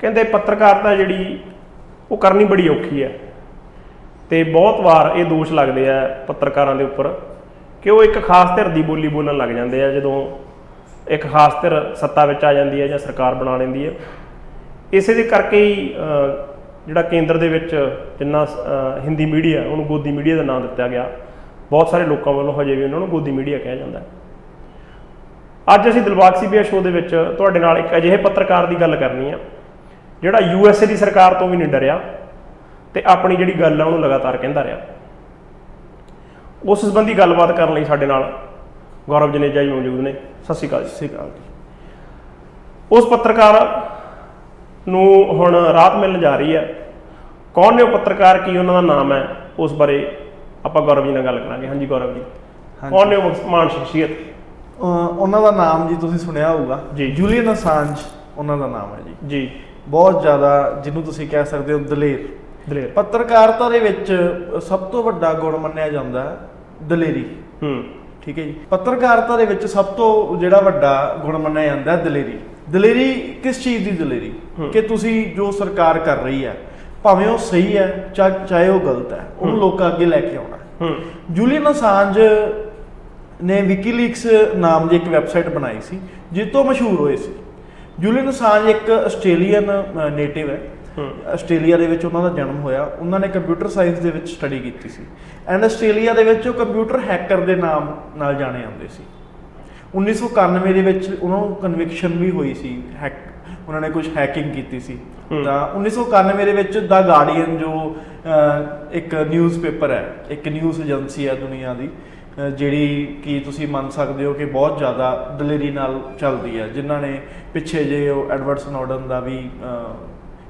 ਕਹਿੰਦੇ ਪੱਤਰਕਾਰਤਾ ਜਿਹੜੀ ਉਹ ਕਰਨੀ ਬੜੀ ਔਖੀ ਹੈ। ਤੇ ਬਹੁਤ ਵਾਰ ਇਹ ਦੋਸ਼ ਲੱਗਦੇ ਆ ਪੱਤਰਕਾਰਾਂ ਦੇ ਉੱਪਰ ਕਿ ਉਹ ਇੱਕ ਖਾਸ ਧਿਰ ਦੀ ਬੋਲੀ ਬੋਲਣ ਲੱਗ ਜਾਂਦੇ ਆ ਜਦੋਂ ਇੱਕ ਖਾਸ ਧਿਰ ਸੱਤਾ ਵਿੱਚ ਆ ਜਾਂਦੀ ਹੈ ਜਾਂ ਸਰਕਾਰ ਬਣਾ ਲੈਂਦੀ ਹੈ। ਇਸੇ ਦੇ ਕਰਕੇ ਹੀ ਜਿਹੜਾ ਕੇਂਦਰ ਦੇ ਵਿੱਚ ਜਿੰਨਾ ਅਹ, ਹਿੰਦੀ ਮੀਡੀਆ ਉਹਨੂੰ ਗੋਦੀ ਮੀਡੀਆ ਦਾ ਨਾਮ ਦਿੱਤਾ ਗਿਆ। ਬਹੁਤ ਸਾਰੇ ਲੋਕਾਂ ਵੱਲੋਂ ਹਜੇ ਵੀ ਉਹਨਾਂ ਨੂੰ ਗੋਦੀ ਮੀਡੀਆ ਕਿਹਾ ਜਾਂਦਾ ਹੈ। ਅੱਜ ਅਸੀਂ ਦਿਲਬਾਗ ਸੀਬੀਆ ਸ਼ੋਅ ਦੇ ਵਿੱਚ ਤੁਹਾਡੇ ਨਾਲ ਇੱਕ ਅਜਿਹੇ ਪੱਤਰਕਾਰ ਦੀ ਗੱਲ ਕਰਨੀ ਹੈ ਜਿਹੜਾ ਯੂਐਸਏ ਦੀ ਸਰਕਾਰ ਤੋਂ ਵੀ ਨਹੀਂ ਡਰਿਆ ਤੇ ਆਪਣੀ ਜਿਹੜੀ ਗੱਲ ਆ ਉਹਨੂੰ ਲਗਾਤਾਰ ਕਹਿੰਦਾ ਰਿਹਾ। ਉਸ ਸੰਬੰਧੀ ਗੱਲਬਾਤ ਕਰਨ ਲਈ ਸਾਡੇ ਨਾਲ ਗੌਰਵ ਜਨੇਜਾ ਜੀ ਮੌਜੂਦ ਨੇ। ਸਤਿ ਸ਼੍ਰੀ ਅਕਾਲ ਜੀ। ਸਤਿ ਸ਼੍ਰੀ ਅਕਾਲ ਜੀ। ਉਸ ਪੱਤਰਕਾਰ ਨੂੰ ਹੁਣ ਰਾਹਤ ਮਿਲਣ ਜਾ ਰਹੀ ਹੈ। ਕੌਣ ਨੇ ਉਹ ਪੱਤਰਕਾਰ? ਕੀ ਉਹਨਾਂ ਦਾ ਨਾਮ ਹੈ? ਉਸ ਬਾਰੇ ਆਪਾਂ ਗੌਰਵ ਜੀ ਨਾਲ ਗੱਲ ਕਰਾਂਗੇ। ਹਾਂਜੀ ਗੌਰਵ ਜੀ। ਕੌਣ ਨੇ ਉਹ ਮਹਾਨ ਸ਼ਖਸੀਅਤ? ਉਹਨਾਂ ਦਾ ਨਾਮ ਜੀ ਤੁਸੀਂ ਸੁਣਿਆ ਹੋਊਗਾ। ਜੀ। ਜੂਲੀਅਨ ਅਸਾਂਜ ਉਹਨਾਂ ਦਾ ਨਾਮ ਹੈ ਜੀ। ਜੀ। ਬਹੁਤ ਜ਼ਿਆਦਾ ਜਿਹਨੂੰ ਤੁਸੀਂ ਕਹਿ ਸਕਦੇ ਹੋ ਦਲੇਰ। ਦਲੇਰ। ਪੱਤਰਕਾਰਤਾ ਦੇ ਵਿੱਚ ਸਭ ਤੋਂ ਵੱਡਾ ਗੁਣ ਮੰਨਿਆ ਜਾਂਦਾ ਹੈ ਦਲੇਰੀ। ਹੂੰ। ਠੀਕ ਹੈ ਜੀ। ਪੱਤਰਕਾਰਤਾ ਦੇ ਵਿੱਚ ਸਭ ਤੋਂ ਜਿਹੜਾ ਵੱਡਾ ਗੁਣ ਮੰਨਿਆ ਜਾਂਦਾ ਹੈ ਦਲੇਰੀ। ਦਲੇਰੀ ਕਿਸ ਚੀਜ਼ ਦੀ ਦਲੇਰੀ। ਕਿ ਤੁਸੀਂ ਜੋ ਸਰਕਾਰ ਕਰ ਰਹੀ ਹੈ ਭਾਵੇਂ ਉਹ ਸਹੀ ਹੈ ਚਾਹੇ ਉਹ ਗਲਤ ਹੈ ਉਹਨੂੰ। ਲੋਕਾਂ ਅੱਗੇ ਲੈ ਕੇ ਆਉਣਾ। ਹੂੰ। ਜੂਲੀਅਨ ਅਸਾਂਜ ਨੇ ਵਿਕੀਲੀਕਸ ਨਾਮ ਦੀ ਇੱਕ ਵੈਬਸਾਈਟ ਬਣਾਈ ਸੀ ਜਿਸ ਤੋਂ ਮਸ਼ਹੂਰ ਹੋਏ ਸੀ। ਜੂਲੀਅਨ ਅਸਾਂਜ ਇੱਕ ਆਸਟ੍ਰੇਲੀਅਨ ਨੇਟਿਵ ਹੈ। ਆਸਟ੍ਰੇਲੀਆ ਦੇ ਵਿੱਚ ਉਹਨਾਂ ਦਾ ਜਨਮ ਹੋਇਆ। ਉਹਨਾਂ ਨੇ ਕੰਪਿਊਟਰ ਸਾਇੰਸ ਦੇ ਵਿੱਚ ਸਟੱਡੀ ਕੀਤੀ ਸੀ। ਐਂਡ ਆਸਟ੍ਰੇਲੀਆ ਦੇ ਵਿੱਚ ਉਹ ਕੰਪਿਊਟਰ ਹੈਕਰ ਦੇ ਨਾਮ ਨਾਲ ਜਾਣੇ ਜਾਂਦੇ ਸੀ। 1991 ਦੇ ਵਿੱਚ ਉਹਨਾਂ ਨੂੰ ਕਨਵਿਕਸ਼ਨ ਵੀ ਹੋਈ ਸੀ। ਹੈਕ ਉਹਨਾਂ ਨੇ ਕੁਝ ਹੈਕਿੰਗ ਕੀਤੀ ਸੀ। ਤਾਂ 1991 ਦੇ ਵਿੱਚ ਦਾ ਗਾਰਡੀਅਨ ਜੋ ਇੱਕ ਨਿਊਜ਼ਪੇਪਰ ਹੈ। ਇੱਕ ਨਿਊਜ਼ ਏਜੰਸੀ ਹੈ ਦੁਨੀਆ ਦੀ। ਜਿਹੜੀ ਕਿ ਤੁਸੀਂ ਮੰਨ ਸਕਦੇ ਹੋ ਕਿ ਬਹੁਤ ਜ਼ਿਆਦਾ ਦਲੇਰੀ ਨਾਲ ਚੱਲਦੀ ਹੈ ਜਿਨ੍ਹਾਂ ਨੇ ਪਿੱਛੇ ਜੇ ਉਹ ਐਡਵਰਡ ਸਨੋਡਨ ਦਾ ਵੀ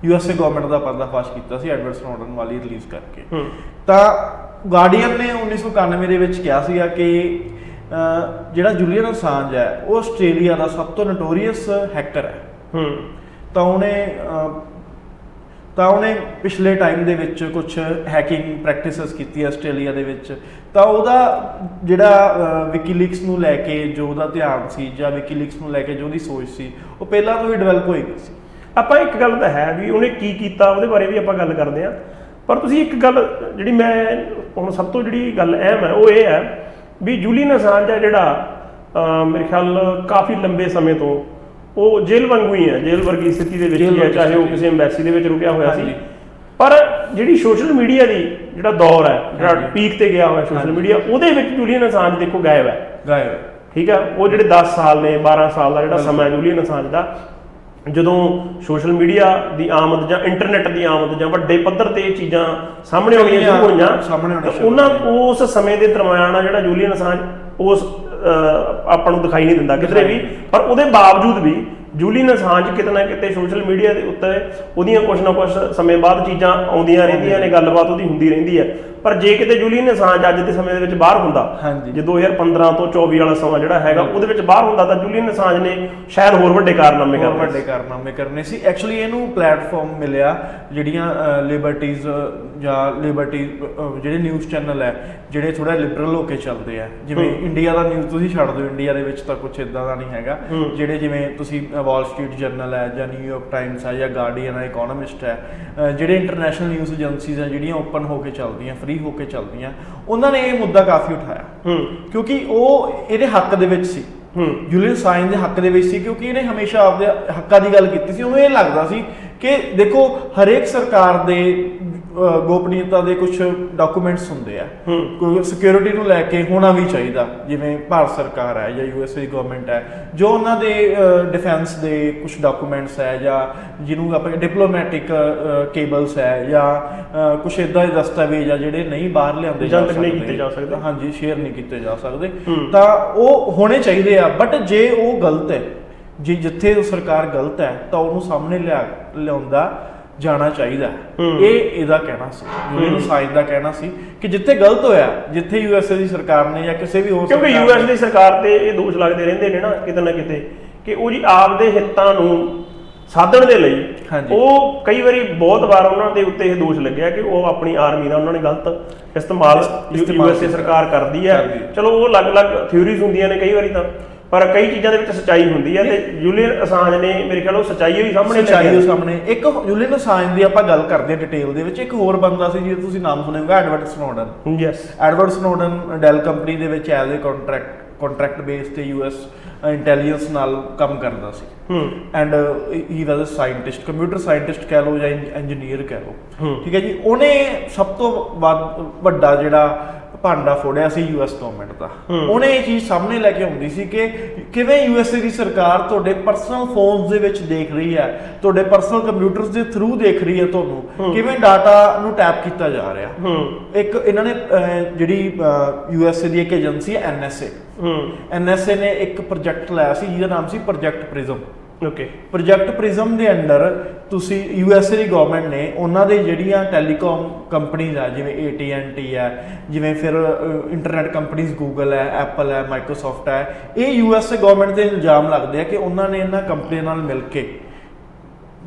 ਯੂਐਸਏ ਗਵਰਨਮੈਂਟ ਦਾ ਪਰਦਾਫਾਸ਼ ਕੀਤਾ ਸੀ ਐਡਵਰਡ ਸਨੋਡਨ ਵਾਲੀ ਰਿਲੀਜ਼ ਕਰਕੇ। ਤਾਂ ਗਾਰਡੀਅਨ ਨੇ 1991 ਦੇ ਵਿੱਚ ਕਿਹਾ ਸੀਗਾ ਕਿ ਜਿਹੜਾ ਜੂਲੀਅਨ ਅਸਾਂਜ ਹੈ ਉਹ ਆਸਟ੍ਰੇਲੀਆ ਦਾ ਸਭ ਤੋਂ ਨੋਟੋਰੀਅਸ ਹੈਕਰ ਹੈ। ਹੂੰ। ਤਾਂ ਉਹਨੇ ਤਾਂ ਉਹਨੇ ਪਿਛਲੇ ਟਾਈਮ ਦੇ ਵਿੱਚ ਕੁਝ ਹੈਕਿੰਗ ਪ੍ਰੈਕਟਿਸਸ ਕੀਤੀ ਆਸਟ੍ਰੇਲੀਆ ਦੇ ਵਿੱਚ। ਤਾਂ ਉਹਦਾ ਜਿਹੜਾ ਵਿਕੀਲੀਕਸ ਨੂੰ ਲੈ ਕੇ ਜੋ ਉਹਦਾ ਧਿਆਨ ਸੀ ਜਾਂ ਵਿਕੀਲੀਕਸ ਨੂੰ ਲੈ ਕੇ ਜੋ ਉਹਦੀ ਸੋਚ ਸੀ, ਉਹ ਪਹਿਲਾਂ ਤੋਂ ਹੀ ਡਿਵੈਲਪ ਹੋਈ ਸੀ। ਆਪਾਂ ਇੱਕ ਗੱਲ ਤਾਂ ਹੈ ਵੀ ਉਹਨੇ ਕੀ ਕੀਤਾ, ਉਹਦੇ ਬਾਰੇ ਵੀ ਆਪਾਂ ਗੱਲ ਕਰਦੇ ਹਾਂ। ਪਰ ਤੁਸੀਂ ਇੱਕ ਗੱਲ ਜਿਹੜੀ ਮੈਂ ਹੁਣ ਸਭ ਤੋਂ ਜਿਹੜੀ ਗੱਲ ਅਹਿਮ ਹੈ, ਉਹ ਇਹ ਹੈ ਵੀ ਜੂਲੀਅਨ ਅਸਾਂਜ ਜਿਹੜਾ ਮੇਰੇ ਖਿਆਲ ਕਾਫੀ ਲੰਬੇ ਸਮੇਂ ਤੋਂ ਉਹ ਜੇਲ੍ਹ ਵਾਂਗੂ ਹੀ ਹੈ ਜੇਲ੍ਹ ਵਰਗੀ ਸਥਿਤੀ ਦੇ ਵਿੱਚ ਹੀ ਹੈ ਚਾਹੇ ਉਹ ਕਿਸੇ ਐਮਬੈਸੀ ਦੇ ਵਿੱਚ ਰੁਕਿਆ ਹੋਇਆ ਸੀ। ਪਰ ਜਿਹੜੀ ਸੋਸ਼ਲ ਮੀਡੀਆ ਦੀ ਜਿਹੜਾ ਦੌਰ ਹੈ ਜਿਹੜਾ। ਪੀਕ ਤੇ ਗਿਆ ਹੋਇਆ ਸੋਸ਼ਲ। ਮੀਡੀਆ ਉਹਦੇ ਵਿੱਚ ਜੂਲੀਅਨ ਅਸਾਂਜ ਦੇਖੋ ਗਾਇਬ ਹੈ ਗਾਇਬ ਠੀਕ ਹੈ ਉਹ ਜਿਹੜੇ 10 ਸਾਲ ਨੇ 12 ਸਾਲ ਦਾ ਜਿਹੜਾ। ਸਮਾਂ ਜੂਲੀਅਨ ਅਸਾਂਜ ਦਾ ਜਦੋਂ ਸੋਸ਼ਲ ਮੀਡੀਆ ਦੀ ਆਮਦ ਜਾਂ ਇੰਟਰਨੈਟ ਦੀ ਆਮਦ ਜਾਂ ਵੱਡੇ ਪੱਧਰ ਤੇ ਇਹ ਚੀਜ਼ਾਂ ਸਾਹਮਣੇ ਆਉਣੀਆਂ ਸ਼ੁਰੂ ਹੋਈਆਂ ਸਾਹਮਣੇ ਆਉਣੀਆਂ ਉਹਨਾਂ। ਉਸ ਸਮੇਂ ਦੇ ਦਰਮਿਆਨ ਆ ਜਿਹੜਾ ਜੂਲੀਅਨ ਅਸਾਂਜ ਉਸ ਆਪਾਂ ਨੂੰ ਦਿਖਾਈ ਨਹੀਂ ਦਿੰਦਾ ਕਿਧਰੇ ਵੀ। ਪਰ ਉਹਦੇ ਬਾਵਜੂਦ ਵੀ ਜੂਲੀਅਨ ਅਸਾਂਜ ਕਿਤੇ ਨਾ ਕਿਤੇ ਸੋਸ਼ਲ ਮੀਡੀਆ ਦੇ ਉੱਤੇ ਉਹਦੀਆਂ ਕੁਝ ਨਾ ਕੁਝ ਸਮੇਂ ਬਾਅਦ ਚੀਜ਼ਾਂ ਆਉਂਦੀਆਂ ਰਹਿੰਦੀਆਂ ਨੇ ਗੱਲਬਾਤ ਉਹਦੀ ਹੁੰਦੀ ਰਹਿੰਦੀ ਹੈ। ਪਰ ਜੇ ਕਿਤੇ ਜੂਲੀਅਨ ਅਸਾਂਜ ਅੱਜ ਦੇ ਸਮੇਂ ਦੇ ਵਿੱਚ ਬਾਹਰ ਹੁੰਦਾ ਹਾਂਜੀ। ਜੇ 2015 ਤੋਂ 24 ਵਾਲਾ ਸਮਾਂ ਜਿਹੜਾ ਹੈਗਾ ਉਹਦੇ ਵਿੱਚ ਬਾਹਰ ਹੁੰਦਾ ਤਾਂ ਜੂਲੀਅਨ ਅਸਾਂਜ ਨੇ ਸ਼ਾਇਦ ਹੋਰ ਵੱਡੇ ਕਾਰਨਾਮੇ ਹੋਰ ਕਰਨੇ ਵੱਡੇ ਕਾਰਨਾਮੇ ਕਰਨੇ ਸੀ ਐਕਚੁਅਲੀ ਇਹਨੂੰ ਪਲੇਟਫਾਰਮ ਮਿਲਿਆ ਜਿਹੜੀਆਂ ਲਿਬਰਟੀਜ਼ ਜਾਂ ਲਿਬਰਟੀ ਜਿਹੜੇ ਨਿਊਜ਼ ਚੈਨਲ ਹੈ ਜਿਹੜੇ ਥੋੜਾ ਲਿਬਰਲ ਹੋ ਕੇ ਚੱਲਦੇ ਆ ਜਿਵੇਂ। ਇੰਡੀਆ ਦਾ ਨਿਊਜ਼ ਤੁਸੀਂ ਛੱਡ ਦਿਓ ਇੰਡੀਆ ਦੇ ਵਿੱਚ ਤਾਂ ਕੁਝ ਇਦਾਂ ਦਾ ਨਹੀਂ ਹੈਗਾ। ਜਿਹੜੇ ਜਿਵੇਂ ਤੁਸੀਂ ਵਾਲ ਸਟਰੀਟ ਜਰਨਲ ਹੈ ਜਾਂ ਨਿਊਯਾਰਕ ਟਾਈਮਸ ਹੈ ਜਾਂ ਗਾਰਡੀਅਨ ਹੈ ਇਕਨੋਮਿਸਟ ਹੈ ਜਿਹੜੇ ਇੰਟਰਨੈਸ਼ਨਲ ਨਿਊਜ਼ ਏਜੰਸੀਜ਼ ਜਿਹੜੀਆਂ ਓਪਨ ਹੋ ਕੇ ਚੱਲਦੀਆਂ ਫ੍ਰੀ ਹੋ ਕੇ ਚੱਲਦੀਆਂ। ਉਹਨਾਂ ਨੇ ਇਹ ਮੁੱਦਾ ਕਾਫੀ ਉਠਾਇਆ। ਹੂੰ। ਕਿਉਂਕਿ ਉਹ ਇਹਦੇ ਹੱਕ ਦੇ ਵਿੱਚ ਸੀ। ਹੂੰ। ਜੂਲੀਅਨ ਦੇ ਹੱਕ ਦੇ ਵਿੱਚ ਸੀ ਕਿਉਂਕਿ ਇਹਨੇ ਹਮੇਸ਼ਾ ਆਪਦੇ ਹੱਕਾਂ ਦੀ ਗੱਲ ਕੀਤੀ ਸੀ। ਉਹਨੂੰ ਇਹ ਲੱਗਦਾ ਸੀ ਕਿ ਦੇਖੋ ਹਰੇਕ ਸਰਕਾਰ ਦੇ ਗੋਪਨੀਯਤਾ ਦੇ ਕੁਝ ਡਾਕੂਮੈਂਟਸ ਹੁੰਦੇ ਆ ਕੋਈ ਸਿਕਿਉਰਿਟੀ ਨੂੰ ਲੈ ਕੇ ਹੋਣਾ ਵੀ ਚਾਹੀਦਾ ਜਿਵੇਂ ਭਾਰਤ ਸਰਕਾਰ ਹੈ ਜਾਂ ਯੂਐਸਏ ਗਵਰਨਮੈਂਟ ਹੈ ਜੋ ਉਹਨਾਂ ਦੇ ਡਿਫੈਂਸ ਦੇ ਕੁਝ ਡਾਕੂਮੈਂਟਸ ਹੈ ਜਾਂ ਜਿਹਨੂੰ ਆਪਾਂ ਡਿਪਲੋਮੈਟਿਕ ਕੇਬਲਸ ਹੈ ਜਾਂ ਕੁਝ ਇਦਾਂ ਦੇ ਦਸਤਾਵੇਜ਼ ਆ ਜਿਹੜੇ ਨਹੀਂ ਬਾਹਰ ਲਿਆਉਂਦੇ ਜਾ ਜਨਤਕ ਨਹੀਂ ਸਕਦੇ ਕੀਤੇ ਜਾ ਸਕਦੇ। ਹਾਂਜੀ ਸ਼ੇਅਰ ਨਹੀਂ ਕੀਤੇ ਜਾ ਸਕਦੇ। ਤਾਂ ਉਹ ਹੋਣੇ ਚਾਹੀਦੇ ਆ ਬਟ ਜੇ ਉਹ ਗਲਤ ਹੈ ਜੇ ਜਿੱਥੇ ਸਰਕਾਰ ਗਲਤ ਹੈ ਤਾਂ ਉਹਨੂੰ ਸਾਹਮਣੇ ਲਿਆ ਲਿਆਉਂਦਾ ਜਾਣਾ ਚਾਹੀਦਾ ਹੈ। ਇਹ ਇਹਦਾ ਕਹਿਣਾ ਸੀ ਯੂਐਨ ਸਾਇੰਸ ਦਾ ਕਹਿਣਾ ਸੀ ਕਿ ਜਿੱਥੇ ਗਲਤ ਹੋਇਆ ਜਿੱਥੇ ਯੂਐਸਏ ਦੀ ਸਰਕਾਰ ਨੇ ਜਾਂ ਕਿਸੇ ਵੀ ਹੋਰ ਕਿਉਂਕਿ ਸਰਕਾਰ ਯੂਐਸ ਨੇ- ਦੀ ਸਰਕਾਰ ਤੇ ਇਹ ਦੋਸ਼ ਲੱਗਦੇ ਰਹਿੰਦੇ ਨੇ ਨਾ ਕਿਤੇ ਨਾ ਕਿਤੇ ਕਿ ਉਹ ਜੀ ਆਪਦੇ ਹਿੱਤਾਂ ਨੂੰ ਸਾਧਣ ਦੇ ਲਈ ਹਾਂਜੀ। ਉਹ ਕਈ ਵਾਰੀ ਬਹੁਤ ਵਾਰ ਉਹਨਾਂ ਦੇ ਉੱਤੇ ਇਹ ਦੋਸ਼ ਲੱਗਿਆ ਕਿ ਉਹ ਆਪਣੀ ਆਰਮੀ ਦਾ ਉਹਨਾਂ ਨੇ ਗਲਤ ਇਸਤੇਮਾਲ ਇਸਤੇਮਾਲ ਯੂਐਸਏ ਕੀਤਾ। ਸਰਕਾਰ ਕਰਦੀ ਹੈ ਕਰਦੀ ਹੈ। ਚਲੋ ਉਹ ਅਲੱਗ-ਅਲੱਗ ਥਿਊਰੀਜ਼ ਹੁੰਦੀਆਂ ਨੇ ਕਈ ਵਾਰੀ ਤਾਂ ਪਰ ਕਈ ਚੀਜ਼ਾਂ ਦੇ ਵਿੱਚ ਸੱਚਾਈ ਹੁੰਦੀ ਹੈ ਤੇ ਜੂਲੀਅਨ ਅਸਾਂਜ ਨੇ ਮੇਰੇ ਖਿਆਲ ਉਹ ਸੱਚਾਈ ਹੋਈ ਸਾਹਮਣੇ ਲੈ। ਦੇ ਸਾਹਮਣੇ। ਇੱਕ ਜੁਲੀਅਨ ਅਸਾਂਜ ਦੀ ਆਪਾਂ ਗੱਲ ਕਰਦੇ ਹਾਂ ਡਿਟੇਲ ਦੇ ਵਿੱਚ। ਇੱਕ ਹੋਰ ਬੰਦਾ ਸੀ ਜਿਹਦਾ ਤੁਸੀਂ ਨਾਮ ਸੁਣਿਆ ਹੋਗਾ Edward Snowden yes Edward Snowden Dell company ਦੇ ਵਿੱਚ as a contract contract base ਤੇ ਯੂਐਸ ਇੰਟੈਲੀਜੈਂਸ ਨਾਲ ਕੰਮ ਕਰਦਾ ਸੀ। ਹੂੰ। And he was a scientist computer scientist ਕਹਿ ਲਓ ਜਾਂ ਇੰਜੀਨੀਅਰ ਕਹਿ ਲਓ। ਠੀਕ ਹੈ ਜੀ ਉਹਨੇ ਸਭ ਤੋਂ ਵੱਡਾ ਜਿਹੜਾ ਭਾਂਡਾ ਫੋੜਿਆ ਸੀ ਯੂਐਸ ਗਵਰਨਮੈਂਟ ਦਾ। ਉਹਨੇ ਇਹ ਚੀਜ਼ ਸਾਹਮਣੇ ਲੈ ਕੇ ਆਉਂਦੀ ਸੀ ਕਿ ਕਿਵੇਂ ਯੂਐਸਏ ਦੀ ਸਰਕਾਰ ਤੁਹਾਡੇ ਪਰਸਨਲ ਫੋਨਸ ਦੇ ਵਿੱਚ ਦੇਖ ਰਹੀ ਹੈ ਤੁਹਾਡੇ ਪਰਸਨਲ ਕੰਪਿਊਟਰਸ ਦੇ ਥਰੂ ਦੇਖ ਰਹੀ ਹੈ ਤੁਹਾਨੂੰ ਕਿਵੇਂ ਡਾਟਾ ਨੂੰ ਟੈਪ ਕੀਤਾ ਜਾ ਰਿਹਾ। ਇੱਕ ਇਹਨਾਂ ਨੇ ਜਿਹੜੀ ਯੂਐਸਏ ਦੀ ਇੱਕ ਏਜੰਸੀ ਹੈ ਐਨਐਸਏ ਐਨਐਸਏ ਨੇ ਇੱਕ ਪ੍ਰੋਜੈਕਟ ਲਾਇਆ ਸੀ ਜਿਹਦਾ ਨਾਮ ਸੀ project prism okay project prism ਦੇ ਅੰਡਰ ਤੁਸੀਂ ਯੂਐਸਏ ਦੀ ਗਵਰਨਮੈਂਟ ਨੇ ਉਹਨਾਂ ਦੇ ਜਿਹੜੀਆਂ ਟੈਲੀਕਾਮ ਕੰਪਨੀਆਂ ਆ ਜਿਵੇਂ AT&T ਹੈ ਜਿਵੇਂ ਫਿਰ ਇੰਟਰਨੈਟ ਕੰਪਨੀਆਂ ਗੂਗਲ ਹੈ ਐਪਲ ਹੈ ਮਾਈਕਰੋਸਾਫਟ ਹੈ ਇਹ ਯੂਐਸਏ ਗਵਰਨਮੈਂਟ ਤੇ ਇਲਜ਼ਾਮ ਲੱਗਦੇ ਆ ਕਿ ਉਹਨਾਂ ਨੇ ਇਹਨਾਂ ਕੰਪਨੀਆਂ ਨਾਲ ਮਿਲ ਕੇ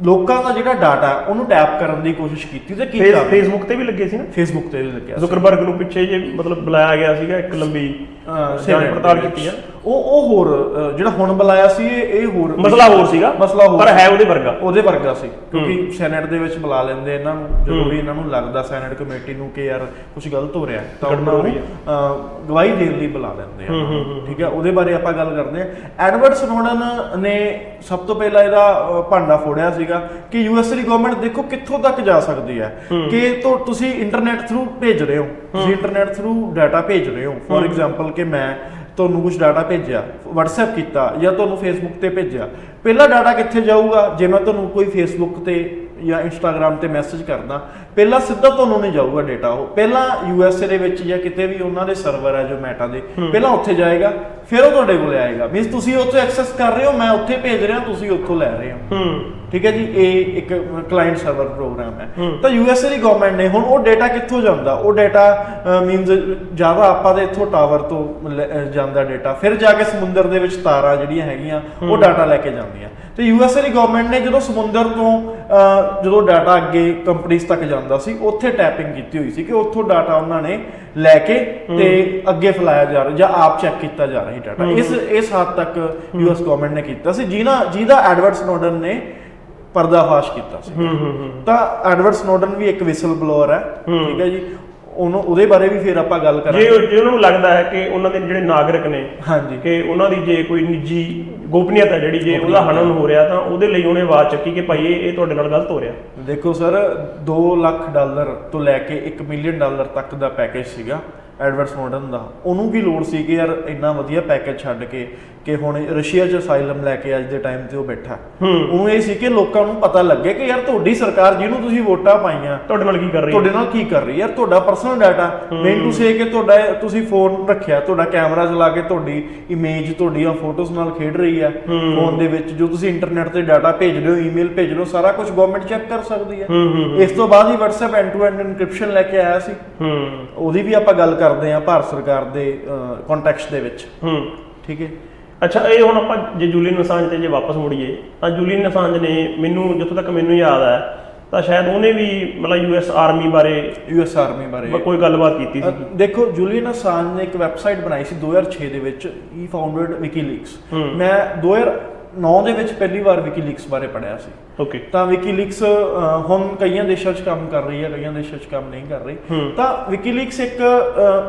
ਲੋਕਾਂ ਦਾ ਜਿਹੜਾ ਡਾਟਾ ਉਹਨੂੰ ਟੈਪ ਕਰਨ ਦੀ ਕੋਸ਼ਿਸ਼ ਕੀਤੀ ਤੇ ਕੀਤਾ ਫੇਸਬੁੱਕ ਤੇ ਵੀ ਲੱਗੇ ਸੀ ਨਾ ਫੇਸਬੁੱਕ ਤੇ ਵੀ ਲੱਗਿਆ। ਜ਼ੁਕਰਬਰਗ ਨੂੰ ਪਿੱਛੇ ਜੇ ਮਤਲਬ ਬੁਲਾਇਆ ਗਿਆ ਸੀਗਾ ਇੱਕ ਲੰਬੀ ਜਾਂਚ ਪੜਤਾਲ ਦੇ। ਕੀਤੀ ਆ ਉਹ ਉਹ ਹੋਰ ਜਿਹੜਾ ਹੁਣ ਬੁਲਾਇਆ ਸੀ ਇਹ ਇਹ ਹੋਰ ਮਸਲਾ ਹੋਰ ਸੀਗਾ ਮਸਲਾ ਹੋਰ ਪਰ ਹੈ ਉਹਦੇ ਵਰਗਾ। ਉਹਦੇ ਵਰਗਾ ਸੀ ਕਿਉਂਕਿ ਸੈਨੇਟ ਦੇ ਵਿੱਚ ਬੁਲਾ ਲੈਂਦੇ ਇਹਨਾਂ ਨੂੰ ਜਦੋਂ ਵੀ ਇਹਨਾਂ ਨੂੰ ਲੱਗਦਾ ਸੈਨੇਟ ਕਮੇਟੀ ਨੂੰ ਕਿ ਯਾਰ ਕੁਝ ਗਲਤ ਹੋ ਰਿਹਾ ਤਾਂ ਉਹਨਾਂ ਨੂੰ ਗਵਾਹੀ ਦੇਣ ਲਈ ਬੁਲਾ ਲੈਂਦੇ ਆ। ਠੀਕ ਹੈ ਉਹਦੇ ਬਾਰੇ ਆਪਾਂ ਗੱਲ ਕਰਦੇ ਆ ਐਡਵਰਡ ਸਨੋਡਨ ਨੇ ਸਭ ਤੋਂ ਪਹਿਲਾਂ ਇਹਦਾ ਅਹ, ਭਾਂਡਾ ਫੋੜਿਆ ਸੀਗਾ ਕਿ ਯੂਐਸ ਦੀ ਗਵਰਨਮੈਂਟ ਦੇਖੋ ਕਿੱਥੋਂ ਤੱਕ ਜਾ ਸਕਦੀ ਹੈ। ਕਿ ਤੋਂ ਤੁਸੀਂ ਇੰਟਰਨੈਟ ਥਰੂ ਭੇਜ ਰਹੇ ਹੋ। ਤੁਸੀਂ ਇੰਟਰਨੈਟ ਥਰੂ ਡਾਟਾ ਭੇਜ ਰਹੇ ਹੋ। ਫੋਰ ਐਗਜ਼ਾਮਪਲ ਕਿ ਮੈਂ ਤੁਹਾਨੂੰ ਕੁਝ ਡਾਟਾ ਭੇਜਿਆ WhatsApp ਕੀਤਾ ਜਾਂ ਤੁਹਾਨੂੰ Facebook ਤੇ ਭੇਜਿਆ ਪਹਿਲਾ ਡਾਟਾ ਕਿੱਥੇ ਜਾਊਗਾ? ਜੇ ਮੈਂ ਤੁਹਾਨੂੰ ਕੋਈ Facebook ਤੇ ਜਾਂ Instagram ਤੇ ਮੈਸੇਜ ਕਰਦਾ ਪਹਿਲਾਂ ਸਿੱਧਾ ਤੁਹਾਨੂੰ ਨਹੀਂ ਜਾਊਗਾ ਡਾਟਾ ਉਹ। ਪਹਿਲਾਂ USA ਦੇ ਵਿੱਚ ਜਾਂ ਕਿਤੇ ਵੀ ਉਹਨਾਂ ਦੇ ਸਰਵਰ ਹੈ ਜੋ ਮੈਟਾ ਦੇ ਪਹਿਲਾਂ ਉੱਥੇ ਜਾਏਗਾ ਫਿਰ ਉਹ ਤੁਹਾਡੇ ਕੋਲ ਆਏਗਾ। ਮੀਨਸ ਤੁਸੀਂ ਉੱਥੇ ਐਕਸੈਸ ਕਰ ਰਹੇ ਹੋ ਮੈਂ ਉੱਥੇ ਭੇਜ ਰਿਹਾ ਤੁਸੀਂ ਉੱਥੋਂ ਲੈ ਰਹੇ ਹੋ। ਠੀਕ ਹੈ ਜੀ? ਇਹ ਇੱਕ ਕਲਾਇੰਟ ਸਰਵਰ ਪ੍ਰੋਗਰਾਮ ਹੈ। ਤਾਂ ਯੂਐਸਏ ਦੀ ਗਵਰਨਮੈਂਟ ਨੇ ਹੁਣ ਉਹ ਡਾਟਾ ਕਿੱਥੋਂ ਜਾਂਦਾ? ਉਹ ਡਾਟਾ ਮੀਨਸ ਜ਼ਿਆਦਾ ਆਪਾਂ ਦੇ ਇੱਥੋਂ ਟਾਵਰ ਤੋਂ ਜਾਂਦਾ ਡਾਟਾ ਫਿਰ ਜਾ ਕੇ ਸਮੁੰਦਰ ਦੇ ਵਿੱਚ ਤਾਰਾਂ ਜਿਹੜੀਆਂ ਹੈਗੀਆਂ ਉਹ ਡਾਟਾ ਲੈ ਕੇ ਜਾਂਦੀਆਂ ਤੇ ਯੂਐਸਏ ਦੀ ਗਵਰਨਮੈਂਟ ਨੇ ਜਦੋਂ ਸਮੁੰਦਰ ਤੋਂ ਜਦੋਂ ਡਾਟਾ ਅੱਗੇ ਕੰਪਨੀਆਂ ਤੱਕ ਜਾਂਦਾ ਸੀ ਉੱਥੇ ਟੈਪਿੰਗ ਕੀਤੀ ਹੋਈ ਸੀ ਕਿ ਉੱਥੋਂ ਡਾਟਾ ਉਹਨਾਂ ਨੇ ਲੈ ਕੇ ਤੇ ਅੱਗੇ ਫਲਾਇਆ ਜਾ ਰਿਹਾ ਜਾਂ ਆਪ ਚੈੱਕ ਕੀਤਾ ਜਾ ਰਿਹਾ ਡਾਟਾ ਇਸ ਇਸ ਹੱਦ ਤੱਕ ਯੂਐਸ ਗਵਰਨਮੈਂਟ ਨੇ ਕੀਤਾ ਸੀ। ਜਿਹਨਾਂ ਜਿਹਦਾ ਐਡਵਰਡ ਸਨੋਡਨ ਨੇ ਪਰਦਾਫਾਸ਼ ਕੀਤਾ ਸੀ। ਤਾਂ ਐਡਵਰਡ ਸਨੋਡਨ ਵੀ ਇੱਕ ਵਿਸਲ ਬਲੋਅਰ ਹੂੰ। ਠੀਕ ਹੈ ਜੀ। ਉਹਨੂੰ ਉਹਦੇ ਬਾਰੇ ਵੀ ਫਿਰ ਆਪਾਂ ਗੱਲ ਜੇ ਕਰਾਂਗੇ। ਉਹ- ਜੇ ਉਹਨਾਂ ਨੂੰ ਲੱਗਦਾ ਹੈ ਕਿ ਉਹਨਾਂ ਦੇ ਜਿਹੜੇ ਨਾਗਰਿਕ ਨੇ ਹਾਂਜੀ। ਕਿ ਉਹਨਾਂ ਦੀ ਜੇ ਕੋਈ ਨਿੱਜੀ ਗੋਪਨੀਯਤਾ ਜਿਹੜੀ ਜੇ ਉਹਦਾ ਹਨਨ ਹੋ ਰਿਹਾ ਤਾਂ ਉਹਦੇ ਲਈ ਉਹਨੇ ਆਵਾਜ਼ ਚੱਕੀ ਕਿ ਭਾਈ ਇਹ ਇਹ ਤੁਹਾਡੇ ਨਾਲ ਗਲਤ ਹੋ ਰਿਹਾ। ਦੇਖੋ ਸਰ 2 ਲੱਖ ਡਾਲਰ ਤੋਂ ਲੈ ਕੇ 1 ਮਿਲੀਅਨ ਡਾਲਰ ਤੱਕ ਦਾ ਪੈਕੇਜ ਸੀਗਾ ਐਡਵਰਡ ਸਨੋਡਨ ਦਾ। ਉਹਨੂੰ ਕੀ ਲੋੜ ਸੀ ਕਿ ਯਾਰ ਇੰਨਾ ਵਧੀਆ ਪੈਕੇਜ ਛੱਡ ਕੇ ਕਿ ਹੁਣ ਰਸ਼ੀਆ 'ਚ ਅਸਾਈਲਮ ਲੈ ਕੇ ਅੱਜ ਦੇ ਟਾਈਮ ਤੇ ਉਹ ਬੈਠਾ। ਉਹਨੂੰ ਇਹ ਸੀ ਕਿ ਲੋਕਾਂ ਨੂੰ ਪਤਾ ਲੱਗੇ ਕਿ ਯਾਰ ਤੁਹਾਡੀ ਸਰਕਾਰ ਜਿਹਨੂੰ ਤੁਸੀਂ ਵੋਟਾਂ ਪਾਈਆਂ ਤੁਹਾਡੇ ਨਾਲ ਕੀ ਕਰ ਰਹੀ ਹੈ? ਤੁਹਾਡੇ ਨਾਲ ਕੀ ਕਰ ਰਹੀ ਹੈ? ਯਾਰ ਤੁਹਾਡਾ personal data mean to say ਕਿ ਤੁਹਾਡਾ ਤੁਸੀਂ ਫੋਨ ਰੱਖਿਆ ਤੁਹਾਡਾ ਕੈਮਰਾ ਚਲਾ ਕੇ ਤੁਹਾਡੀ ਇਮੇਜ ਤੁਹਾਡੀਆਂ ਫੋਟੋਜ਼ ਨਾਲ ਖੇਡ ਰਹੀ ਹੈ। ਫੋਨ ਦੇ ਵਿੱਚ ਜੋ ਤੁਸੀਂ ਇੰਟਰਨੈਟ ਤੇ ਡਾਟਾ ਭੇਜ ਰਹੇ ਹੋ ਈਮੇਲ ਭੇਜ ਰਹੇ ਹੋ ਸਾਰਾ ਕੁਝ ਗਵਰਨਮੈਂਟ ਚੈੱਕ ਕਰ ਸਕਦੀ ਹੈ। ਇਸ ਤੋਂ ਬਾਅਦ ਹੀ WhatsApp end to end encryption ਲੈ ਕੇ ਆਇਆ ਸੀ। ਉਹਦੀ ਵੀ ਆਪਾਂ ਗੱਲ ਕਰਦੇ ਹਾਂ ਭਾਰਤ ਸਰਕਾਰ ਦੇ ਕੰਟੈਕਸਟ ਦੇ ਵਿੱਚ। ਠੀਕ ਹੈ। ਅੱਛਾ ਇਹ ਹੁਣ ਆਪਾਂ ਜੇ ਜੂਲੀਅਨ ਅਸਾਂਜ ਤੇ ਜੇ ਵਾਪਸ ਮੁੜੀਏ ਤਾਂ ਜੂਲੀਅਨ ਅਸਾਂਜ ਨੇ ਮੈਨੂੰ ਜਿੱਥੋਂ ਤੱਕ ਮੈਨੂੰ ਯਾਦ ਹੈ ਤਾਂ ਸ਼ਾਇਦ ਉਹਨੇ ਵੀ ਮਤਲਬ ਯੂਐਸ ਆਰਮੀ ਬਾਰੇ ਯੂਐਸ ਆਰਮੀ ਬਾਰੇ ਕੋਈ ਗੱਲਬਾਤ ਕੀਤੀ ਸੀ। ਦੇਖੋ ਜੂਲੀਅਨ ਅਸਾਂਜ ਨੇ ਇੱਕ ਵੈਬਸਾਈਟ ਬਣਾਈ ਸੀ 2006 ਦੇ ਵਿੱਚ ਹੀ। Founded WikiLeaks. ਮੈਂ 2009 ਦੇ ਵਿੱਚ ਪਹਿਲੀ ਵਾਰ ਵਿਕੀਲੀਕਸ ਬਾਰੇ ਪੜਿਆ ਸੀ। ਓਕੇ। ਤਾਂ ਵਿਕੀਲੀਕਸ ਹੁਣ ਕਈਆਂ ਦੇਸ਼ਾਂ 'ਚ ਕੰਮ ਕਰ ਰਹੀ ਹੈ ਕਈਆਂ ਦੇਸ਼ਾਂ 'ਚ ਕੰਮ ਨਹੀਂ ਕਰ ਰਹੀ। ਤਾਂ ਵਿਕੀਲੀਕਸ ਇੱਕ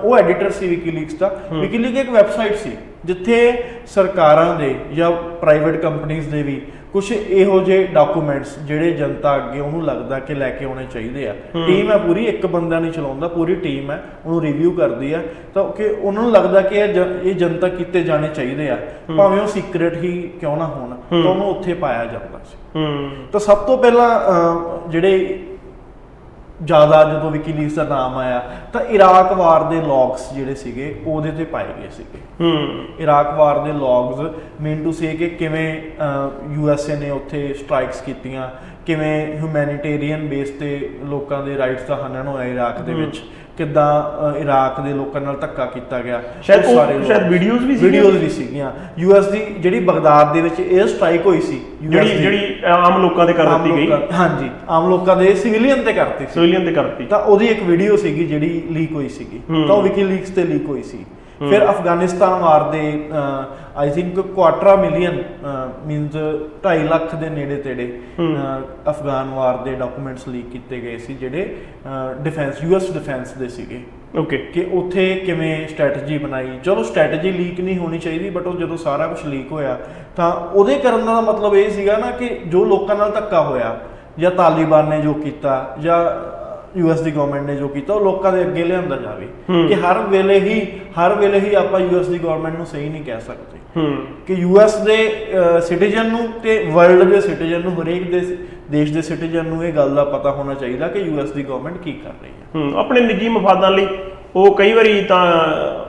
ਉਹ ਐਡੀਟਰ ਸੀ ਵਿਕੀਲੀਕਸ ਦਾ। ਵਿਕੀਲੀਕ ਇੱਕ ਵੈਬਸਾਈਟ ਸੀ। ਜਿੱਥੇ ਸਰਕਾਰਾਂ ਦੇ ਜਾਂ ਪ੍ਰਾਈਵੇਟ ਕੰਪਨੀਆਂ ਦੇ ਵੀ ਕੁਝ ਇਹੋ ਜਿਹੇ ਡਾਕੂਮੈਂਟਸ ਜਿਹੜੇ ਜਨਤਾ ਅੱਗੇ ਉਹਨੂੰ ਲੱਗਦਾ ਕਿ ਲੈ ਕੇ ਆਉਣੇ ਚਾਹੀਦੇ ਆ। ਟੀਮ ਹੈ ਪੂਰੀ ਇੱਕ ਬੰਦਾ ਨਹੀਂ ਚਲਾਉਂਦਾ ਪੂਰੀ ਟੀਮ ਹੈ ਉਹਨੂੰ ਰਿਵਿਊ ਕਰਦੀ ਆ। ਤਾਂ ਕਿ ਉਹਨਾਂ ਨੂੰ ਲੱਗਦਾ ਕਿ ਇਹ ਜਨਤਾ ਕੀਤੇ ਜਾਣੇ ਚਾਹੀਦੇ ਆ। ਭਾਵੇਂ ਉਹ ਸੀਕ੍ਰੇਟ ਹੀ ਕਿਉਂ ਨਾ ਹੋਣ ਤਾਂ ਉਹਨੂੰ ਉੱਥੇ ਪਾਇਆ ਜਾਂਦਾ ਸੀ। ਹੂੰ। ਤਾਂ ਸਭ ਤੋਂ ਪਹਿਲਾਂ ਜਿਹੜੇ ਜ਼ਿਆਦਾ ਜਦੋਂ ਵਿਕੀਲੀਕਸ ਦਾ ਨਾਮ ਆਇਆ ਤਾਂ ਇਰਾਕ ਵਾਰ ਦੇ ਲੌਗਸ ਜਿਹੜੇ ਸੀਗੇ ਉਹਦੇ ਤੇ ਪਾਏ ਗਏ ਸੀਗੇ। ਹੂੰ। ਇਰਾਕ ਵਾਰ ਦੇ ਲੌਗਸ ਮੀਨ ਟੂ ਸੇ ਕਿ ਕਿਵੇਂ ਯੂ ਐਸ ਏ ਨੇ ਉੱਥੇ ਸਟ੍ਰਾਈਕਸ ਕੀਤੀਆਂ ਕਿਵੇਂ ਹਿਊਮੈਨਿਟੇਰੀਅਨ ਬੇਸ ਤੇ ਲੋਕਾਂ ਦੇ ਰਾਈਟਸ ਦਾ ਹਨਨ ਹੋਇਆ ਇਰਾਕ ਦੇ ਵਿੱਚ ਕਿੱਦਾਂ ਇਰਾਕ ਦੇ ਲੋਕਾਂ ਨਾਲ ਧੱਕਾ ਕੀਤਾ ਗਿਆ ਸ਼ਾਇਦ ਉਹ- ਸ਼ਾਇਦ videos ਵੀ ਸੀਗੀਆਂ? ਵੀਡੀਓਜ਼ ਵੀ ਸੀਗੀਆਂ ਯੂ ਐਸ ਦੀ ਜਿਹੜੀ ਬਗਦਾਦ ਦੇ ਵਿੱਚ 에ਅਰ ਸਟ੍ਰਾਈਕ ਹੋਈ ਸੀ ਜਿਹੜੀ। ਜਿਹੜੀ ਆਮ ਲੋਕਾਂ ਤੇ ਕਰ ਦਿੱਤੀ ਗਈ ਹਾਂਜੀ ਆਮ ਲੋਕਾਂ ਦੇ ਸਿਵਿਲੀਅਨ ਤੇ ਕਰਤੀ ਸੀ ਸਿਵਲੀਅਨ ਤੇ ਕਰਤੀ ਤਾਂ ਉਹਦੀ ਇੱਕ ਵੀਡੀਓ ਸੀਗੀ ਜਿਹੜੀ ਲੀਕ ਹੋਈ ਸੀਗੀ। ਤਾਂ ਉਹ ਵਿਕੀਲੀਕਸ ਤੇ ਲੀਕ ਹੋਈ ਸੀ ਫਿਰ ਅਫਗਾਨਿਸਤਾਨ ਵਾਰ ਦੇ I think quarter million means 2.5 lakh ਦੇ ਨੇੜੇ ਤੇੜੇ ਅਫਗਾਨ ਵਾਰ ਦੇ ਡਾਕੂਮੈਂਟਸ ਲੀਕ ਕੀਤੇ ਗਏ ਸੀ ਜਿਹੜੇ ਡਿਫੈਂਸ ਯੂਐਸ ਡਿਫੈਂਸ ਦੇ ਸੀਗੇ। ਓਕੇ ਕਿ ਉੱਥੇ ਕਿਵੇਂ ਸਟ੍ਰੈਟਜੀ ਬਣਾਈ। ਚਲੋ ਸਟ੍ਰੈਟਜੀ ਲੀਕ ਨਹੀਂ ਹੋਣੀ ਚਾਹੀਦੀ ਬਟ ਉਹ ਜਦੋਂ ਸਾਰਾ ਕੁਝ ਲੀਕ ਹੋਇਆ ਤਾਂ ਉਹਦੇ ਕਰਨ ਦਾ ਮਤਲਬ ਇਹ ਸੀਗਾ ਨਾ ਕਿ ਜੋ ਲੋਕਾਂ ਨਾਲ ਧੱਕਾ ਹੋਇਆ ਜਾਂ ਤਾਲਿਬਾਨ ਨੇ ਜੋ ਕੀਤਾ ਜਾਂ ਯੂਐਸ ਦੀ ਗਵਰਨਮੈਂਟ ਨੇ ਜੋ ਕੀਤਾ ਉਹ ਲੋਕਾਂ ਦੇ ਅੱਗੇ ਲਿਆਂਦਾ ਜਾਵੇ ਕਿ ਹਰ ਵੇਲੇ ਹੀ ਹਰ ਵੇਲੇ ਹੀ ਆਪਾਂ ਯੂਐਸ ਦੀ ਗਵਰਨਮੈਂਟ ਨੂੰ ਸਹੀ ਨਹੀਂ ਕਹਿ ਸਕਦੇ। ਕਿ ਯੂਐਸ ਦੇ ਸਿਟੀਜ਼ਨ ਨੂੰ ਤੇ ਵਰਲਡ ਦੇ ਸਿਟੀਜ਼ਨ ਨੂੰ ਹਰੇਕ ਦੇ ਦੇਸ਼ ਦੇ ਸਿਟੀਜ਼ਨ ਨੂੰ ਇਹ ਗੱਲ ਦਾ ਪਤਾ ਹੋਣਾ ਚਾਹੀਦਾ ਕਿ ਯੂਐਸ ਦੀ ਗਵਰਨਮੈਂਟ ਕੀ ਕਰ ਰਹੀ ਹੈ। ਆਪਣੇ ਨਿੱਜੀ ਮਫਾਦਾਂ ਲਈ ਉਹ ਕਈ ਵਾਰੀ ਤਾਂ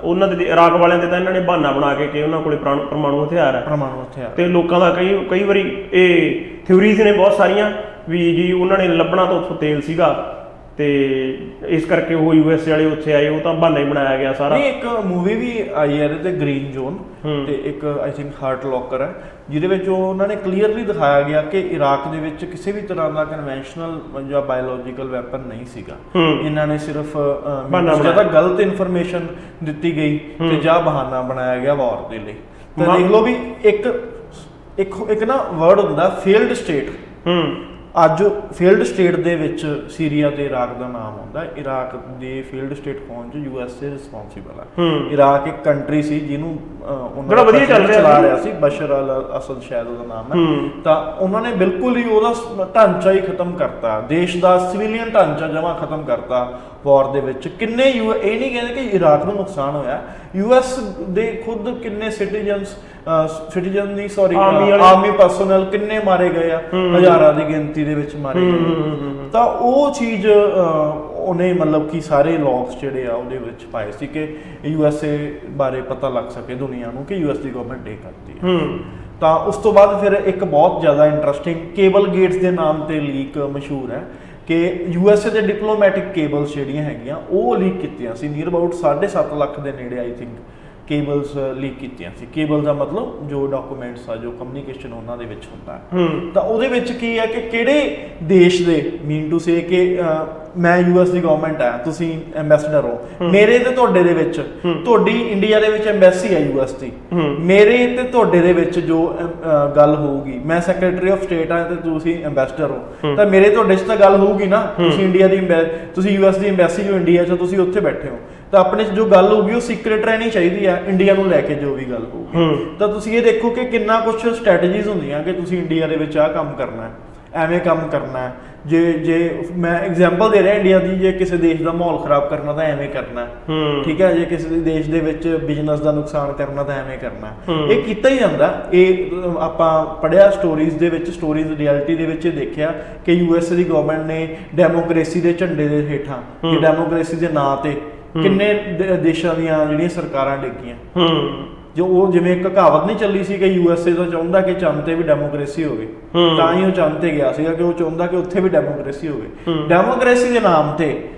ਉਹਨਾਂ ਦੇ ਇਰਾਕ ਵਾਲਿਆਂ ਦੇ ਤਾਂ ਇਹਨਾਂ ਨੇ ਬਹਾਨਾ ਬਣਾ ਕੇ ਕਿ ਉਹਨਾਂ ਕੋਲੇ ਪਰਮਾਣੂ ਹਥਿਆਰ ਹੈ। ਪਰਮਾਣੂ ਹਥਿਆਰ। ਤੇ ਲੋਕਾਂ ਦਾ ਕਈ ਕਈ ਵਾਰੀ ਇਹ ਥਿਊਰੀਜ਼ ਨੇ ਬਹੁਤ ਸਾਰੀਆਂ ਵੀ ਜੀ ਉਹਨਾਂ ਨੇ ਲੱਭਣਾ ਤਾਂ ਉੱਥੋਂ ਤੇਲ ਸੀਗਾ। ਤੇ ਇਸ ਕਰਕੇ ਉਹ ਯੂਐਸ ਵਾਲੇ ਉੱਥੇ ਆਏ ਉਹ ਤਾਂ ਬਹਾਨਾ ਹੀ ਬਣਾਇਆ ਗਿਆ ਸਾਰਾ। ਨਹੀਂ ਇੱਕ ਮੂਵੀ ਵੀ ਆਈ ਹੈ ਇਹਦੇ ਤੇ ਗ੍ਰੀਨ ਜ਼ੋਨ। ਤੇ ਇੱਕ ਆਈ ਥਿੰਕ ਹਾਰਟ ਲੋਕਰ ਹੈ ਜਿਹਦੇ ਵਿੱਚ ਉਹ ਉਹਨਾਂ ਨੇ ਕਲੀਅਰਲੀ ਦਿਖਾਇਆ ਗਿਆ ਕਿ ਇਰਾਕ ਦੇ ਵਿੱਚ ਕਿਸੇ ਵੀ ਤਰ੍ਹਾਂ ਦਾ ਕਨਵੈਨਸ਼ਨਲ ਜਾਂ ਬਾਇਓਲੋਜੀਕਲ ਵੈਪਨ ਨਹੀਂ ਸੀਗਾ। ਇਹਨਾਂ ਨੇ ਸਿਰਫ ਜ਼ਿਆਦਾ ਗਲਤ ਇਨਫੋਰਮੇਸ਼ਨ ਦਿੱਤੀ ਗਈ ਤੇ ਜਾਂ ਬਹਾਨਾ ਬਣਾਇਆ ਗਿਆ ਵਾਰ ਦੇ ਲਈ। ਤਾਂ ਦੇਖ ਲਓ ਵੀ ਇੱਕ ਇੱਕ ਇੱਕ ਨਾ ਵਰਡ ਹੁੰਦਾ ਫੇਲਡ ਸਟੇਟ ਹੂੰ। ਅੱਜ ਫੀਲਡ ਸਟੇਟ ਦੇ ਵਿੱਚ ਸੀਰੀਆ ਤੇ ਇਰਾਕ ਦਾ ਨਾਮ ਆਉਂਦਾ। ਇਰਾਕ ਦੇ ਫੀਲਡ ਸਟੇਟ ਹੋਣ ਚ ਯੂਐਸਏ ਰਿਸਪੌਂਸਿਬਲ ਹੈ ਹੂੰ। ਇਰਾਕ ਇੱਕ ਕੰਟਰੀ ਸੀ ਜਿਹਨੂੰ ਉਹਨਾਂ ਬੜਾ ਵਧੀਆ ਚੱਲ ਰਿਹਾ ਚਲਾ ਸੀ। ਰਿਹਾ ਸੀ। ਬਸ਼ਰ ਅਲ ਅਸਦ ਸ਼ਾਇਦ ਉਹਦਾ ਨਾਮ ਹੈ। ਤਾਂ ਉਹਨਾਂ ਨੇ ਬਿਲਕੁਲ ਹੀ ਉਹਦਾ ਢਾਂਚਾ ਹੀ ਖਤਮ ਕਰਤਾ। ਦੇਸ਼ ਦਾ ਸਿਵਿਲੀਅਨ ਢਾਂਚਾ ਜਮਾ ਖਤਮ ਕਰਤਾ ਵਾਰ ਦੇ ਵਿੱਚ। ਕਿੰਨੇ ਯੂ ਇਹ ਨਹੀਂ ਕਹਿੰਦੇ ਕਿ ਇਰਾਕ ਨੂੰ ਨੁਕਸਾਨ ਹੋਇਆ। ਯੂਐਸ ਦੇ ਖੁਦ ਕਿੰਨੇ ਸਿਟੀਜ਼ਨਸ ਸਿਟੀਜ਼ਨ ਦੀ ਸੌਰੀ। ਆਰਮੀ ਪਰਸਨਲ ਕਿੰਨੇ ਮਾਰੇ ਗਏ ਆ? ਹਜ਼ਾਰਾਂ ਦੀ ਗਿਣਤੀ ਦੇ ਵਿੱਚ ਮਾਰੇ ਗਏ ਤਾਂ ਉਹ ਚੀਜ਼ ਉਹਨੇ ਮਤਲਬ ਕਿ ਸਾਰੇ ਲੌਗਸ ਜਿਹੜੇ ਆ ਉਹਦੇ ਵਿੱਚ ਪਾਏ ਸੀ ਕਿ ਯੂਐਸਏ ਬਾਰੇ ਪਤਾ ਲੱਗ ਸਕੇ ਦੁਨੀਆ ਨੂੰ ਕਿ ਯੂਐਸ ਦੀ ਗਵਰਨਮੈਂਟ ਇਹ ਕਰਦੀ ਹੈ ਹੂੰ। ਤਾਂ ਉਸ ਤੋਂ ਬਾਅਦ ਫਿਰ ਇੱਕ ਬਹੁਤ ਜ਼ਿਆਦਾ ਇੰਟਰਸਟਿੰਗ ਕੇਬਲ ਗੇਟਸ ਦੇ ਨਾਮ ਤੇ ਲੀਕ ਮਸ਼ਹੂਰ ਹੈ ਕਿ ਯੂਐਸਏ ਦੇ ਡਿਪਲੋਮੈਟਿਕ ਕੇਬਲਸ ਜਿਹੜੀਆਂ ਹੈਗੀਆਂ ਉਹ ਲੀਕ ਕੀਤੀਆਂ ਸੀ ਨੀਅਰ ਅਬਾਊਟ 7.5 ਲੱਖ ਦੇ ਨੇੜੇ ਆਈ ਥਿੰਕ ਕੇਬਲਸ ਲੀਕ ਕੀਤੀਆਂ ਸੀ। ਕੇਬਲ ਦਾ ਮਤਲਬ ਜੋ ਡਾਕੂਮੈਂਟਸ ਆ ਜੋ ਕਮਿਊਨੀਕੇਸ਼ਨ ਉਹਨਾਂ ਦੇ ਵਿੱਚ ਹੁੰਦਾ ਤਾਂ ਉਹਦੇ ਵਿੱਚ ਕੀ ਹੈ ਕਿ ਕਿਹੜੇ ਦੇਸ਼ ਦੇ ਮੀਨ ਟੂ ਸੇ ਕਿ ਮੈਂ ਯੂਐਸ ਦੀ ਗਵਰਨਮੈਂਟ ਆ ਤੁਸੀਂ ਐਮਬੈਸਡਰ ਹੋ। ਮੇਰੇ ਤੇ ਤੁਹਾਡੇ ਦੇ ਵਿੱਚ ਤੁਹਾਡੀ ਇੰਡੀਆ ਦੇ ਵਿੱਚ ਐਮਬੈਸੀ ਹੈ ਯੂਐਸ ਦੀ। ਮੇਰੇ ਤੇ ਤੁਹਾਡੇ ਦੇ ਵਿੱਚ ਜੋ ਗੱਲ ਹੋਊਗੀ। ਮੈਂ ਸੈਕਟਰੀ ਆਫ ਸਟੇਟ ਆ ਤੇ ਤੁਸੀਂ ਐਮਬੈਸਡਰ ਹੋ। ਤਾਂ ਮੇਰੇ ਤੁਹਾਡੇ 'ਚ ਤਾਂ ਗੱਲ ਹੋਊਗੀ ਨਾ। ਤੁਸੀਂ ਇੰਡੀਆ ਦੀ ਤੁਸੀਂ ਯੂਐਸ ਦੀ ਐਮਬੈਸੀ ਜੋ ਇੰਡੀਆ 'ਚ ਤੁਸੀਂ ਉੱਥੇ ਬੈਠੇ ਹੋ। ਤਾਂ ਆਪਣੇ 'ਚ ਜੋ ਗੱਲ ਹੋਊਗੀ ਉਹ ਸੀਕ੍ਰੀਟ ਰਹਿਣੀ ਚਾਹੀਦੀ ਆ ਇੰਡੀਆ ਨੂੰ ਲੈ ਕੇ ਜੋ ਵੀ ਗੱਲ ਹੋਊਗੀ। ਤਾਂ ਤੁਸੀਂ ਇਹ ਦੇਖੋ ਕਿ ਕਿੰਨਾ ਕੁਝ ਸਟ੍ਰੈਟਜੀਜ਼ ਹੁੰਦੀਆਂ ਕਿ ਤੁਸੀਂ ਇੰਡੀਆ ਦੇ ਵਿੱਚ ਆਹ ਕੰਮ ਕਰਨਾ ਹੈ ਐਵੇਂ ਕੰਮ ਕਰਨਾ ਹੈ। ਜੇ ਜੇ ਮੈਂ ਐਗਜ਼ਾਮਪਲ ਦੇ ਰਿਹਾ ਇੰਡੀਆ ਦੀ ਜੇ ਕਿਸੇ ਦੇਸ਼ ਦਾ ਮਾਹੌਲ ਖਰਾਬ ਕਰਨਾ ਤਾਂ ਐਵੇਂ ਕਰਨਾ ਠੀਕ ਹੈ ਜੇ ਕਿਸੇ ਦੇਸ਼ ਦੇ ਵਿੱਚ ਬਿਜ਼ਨਸ ਦਾ ਨੁਕਸਾਨ ਕਰਨਾ ਤਾਂ ਐਵੇਂ ਕਰਨਾ। ਇਹ ਕੀਤਾ ਹੀ ਜਾਂਦਾ। ਇਹ ਆਪਾਂ ਪੜਿਆ ਸਟੋਰੀਜ਼ ਦੇ ਵਿੱਚ ਸਟੋਰੀਜ਼ ਰਿਐਲਿਟੀ ਦੇ ਵਿੱਚ ਦੇਖਿਆ ਕਿ ਯੂਐਸ ਦੀ ਗਵਰਨਮੈਂਟ ਨੇ ਡੈਮੋਕ੍ਰੇਸੀ ਦੇ ਝੰਡੇ ਦੇ ਹੇਠਾਂ ਕਿ ਡੈਮੋਕ੍ਰੇਸੀ ਦੇ ਨਾਂ ਤੇ ਕਿੰਨੇ ਦੇ- ਦੇਸ਼ਾਂ ਦੀਆਂ ਜਿਹੜੀਆਂ ਸਰਕਾਰਾਂ ਡਿੱਗੀਆਂ। ਹੂੰ। ਜੋ ਉਹ ਜਿਵੇਂ ਇੱਕ ਕਹਾਵਤ ਨਹੀਂ ਚੱਲੀ ਸੀ ਕਿ ਯੂਐਸਏ ਤਾਂ ਚਾਹੁੰਦਾ ਕਿ ਚੰਦ ਤੇ ਵੀ ਡੈਮੋਕ੍ਰੇਸੀ ਹੋਵੇ ਹੂੰ। ਤਾਂ ਹੀ ਉਹ ਚੰਦ ਤੇ ਗਿਆ ਸੀਗਾ ਕਿ ਉਹ ਚਾਹੁੰਦਾ ਕਿ ਉੱਥੇ ਵੀ ਡੈਮੋਕ੍ਰੇਸੀ ਹੋਵੇ। ਹੂੰ। ਡੈਮੋਕ੍ਰੇਸੀ ਦੇ ਨਾਮ ਤੇ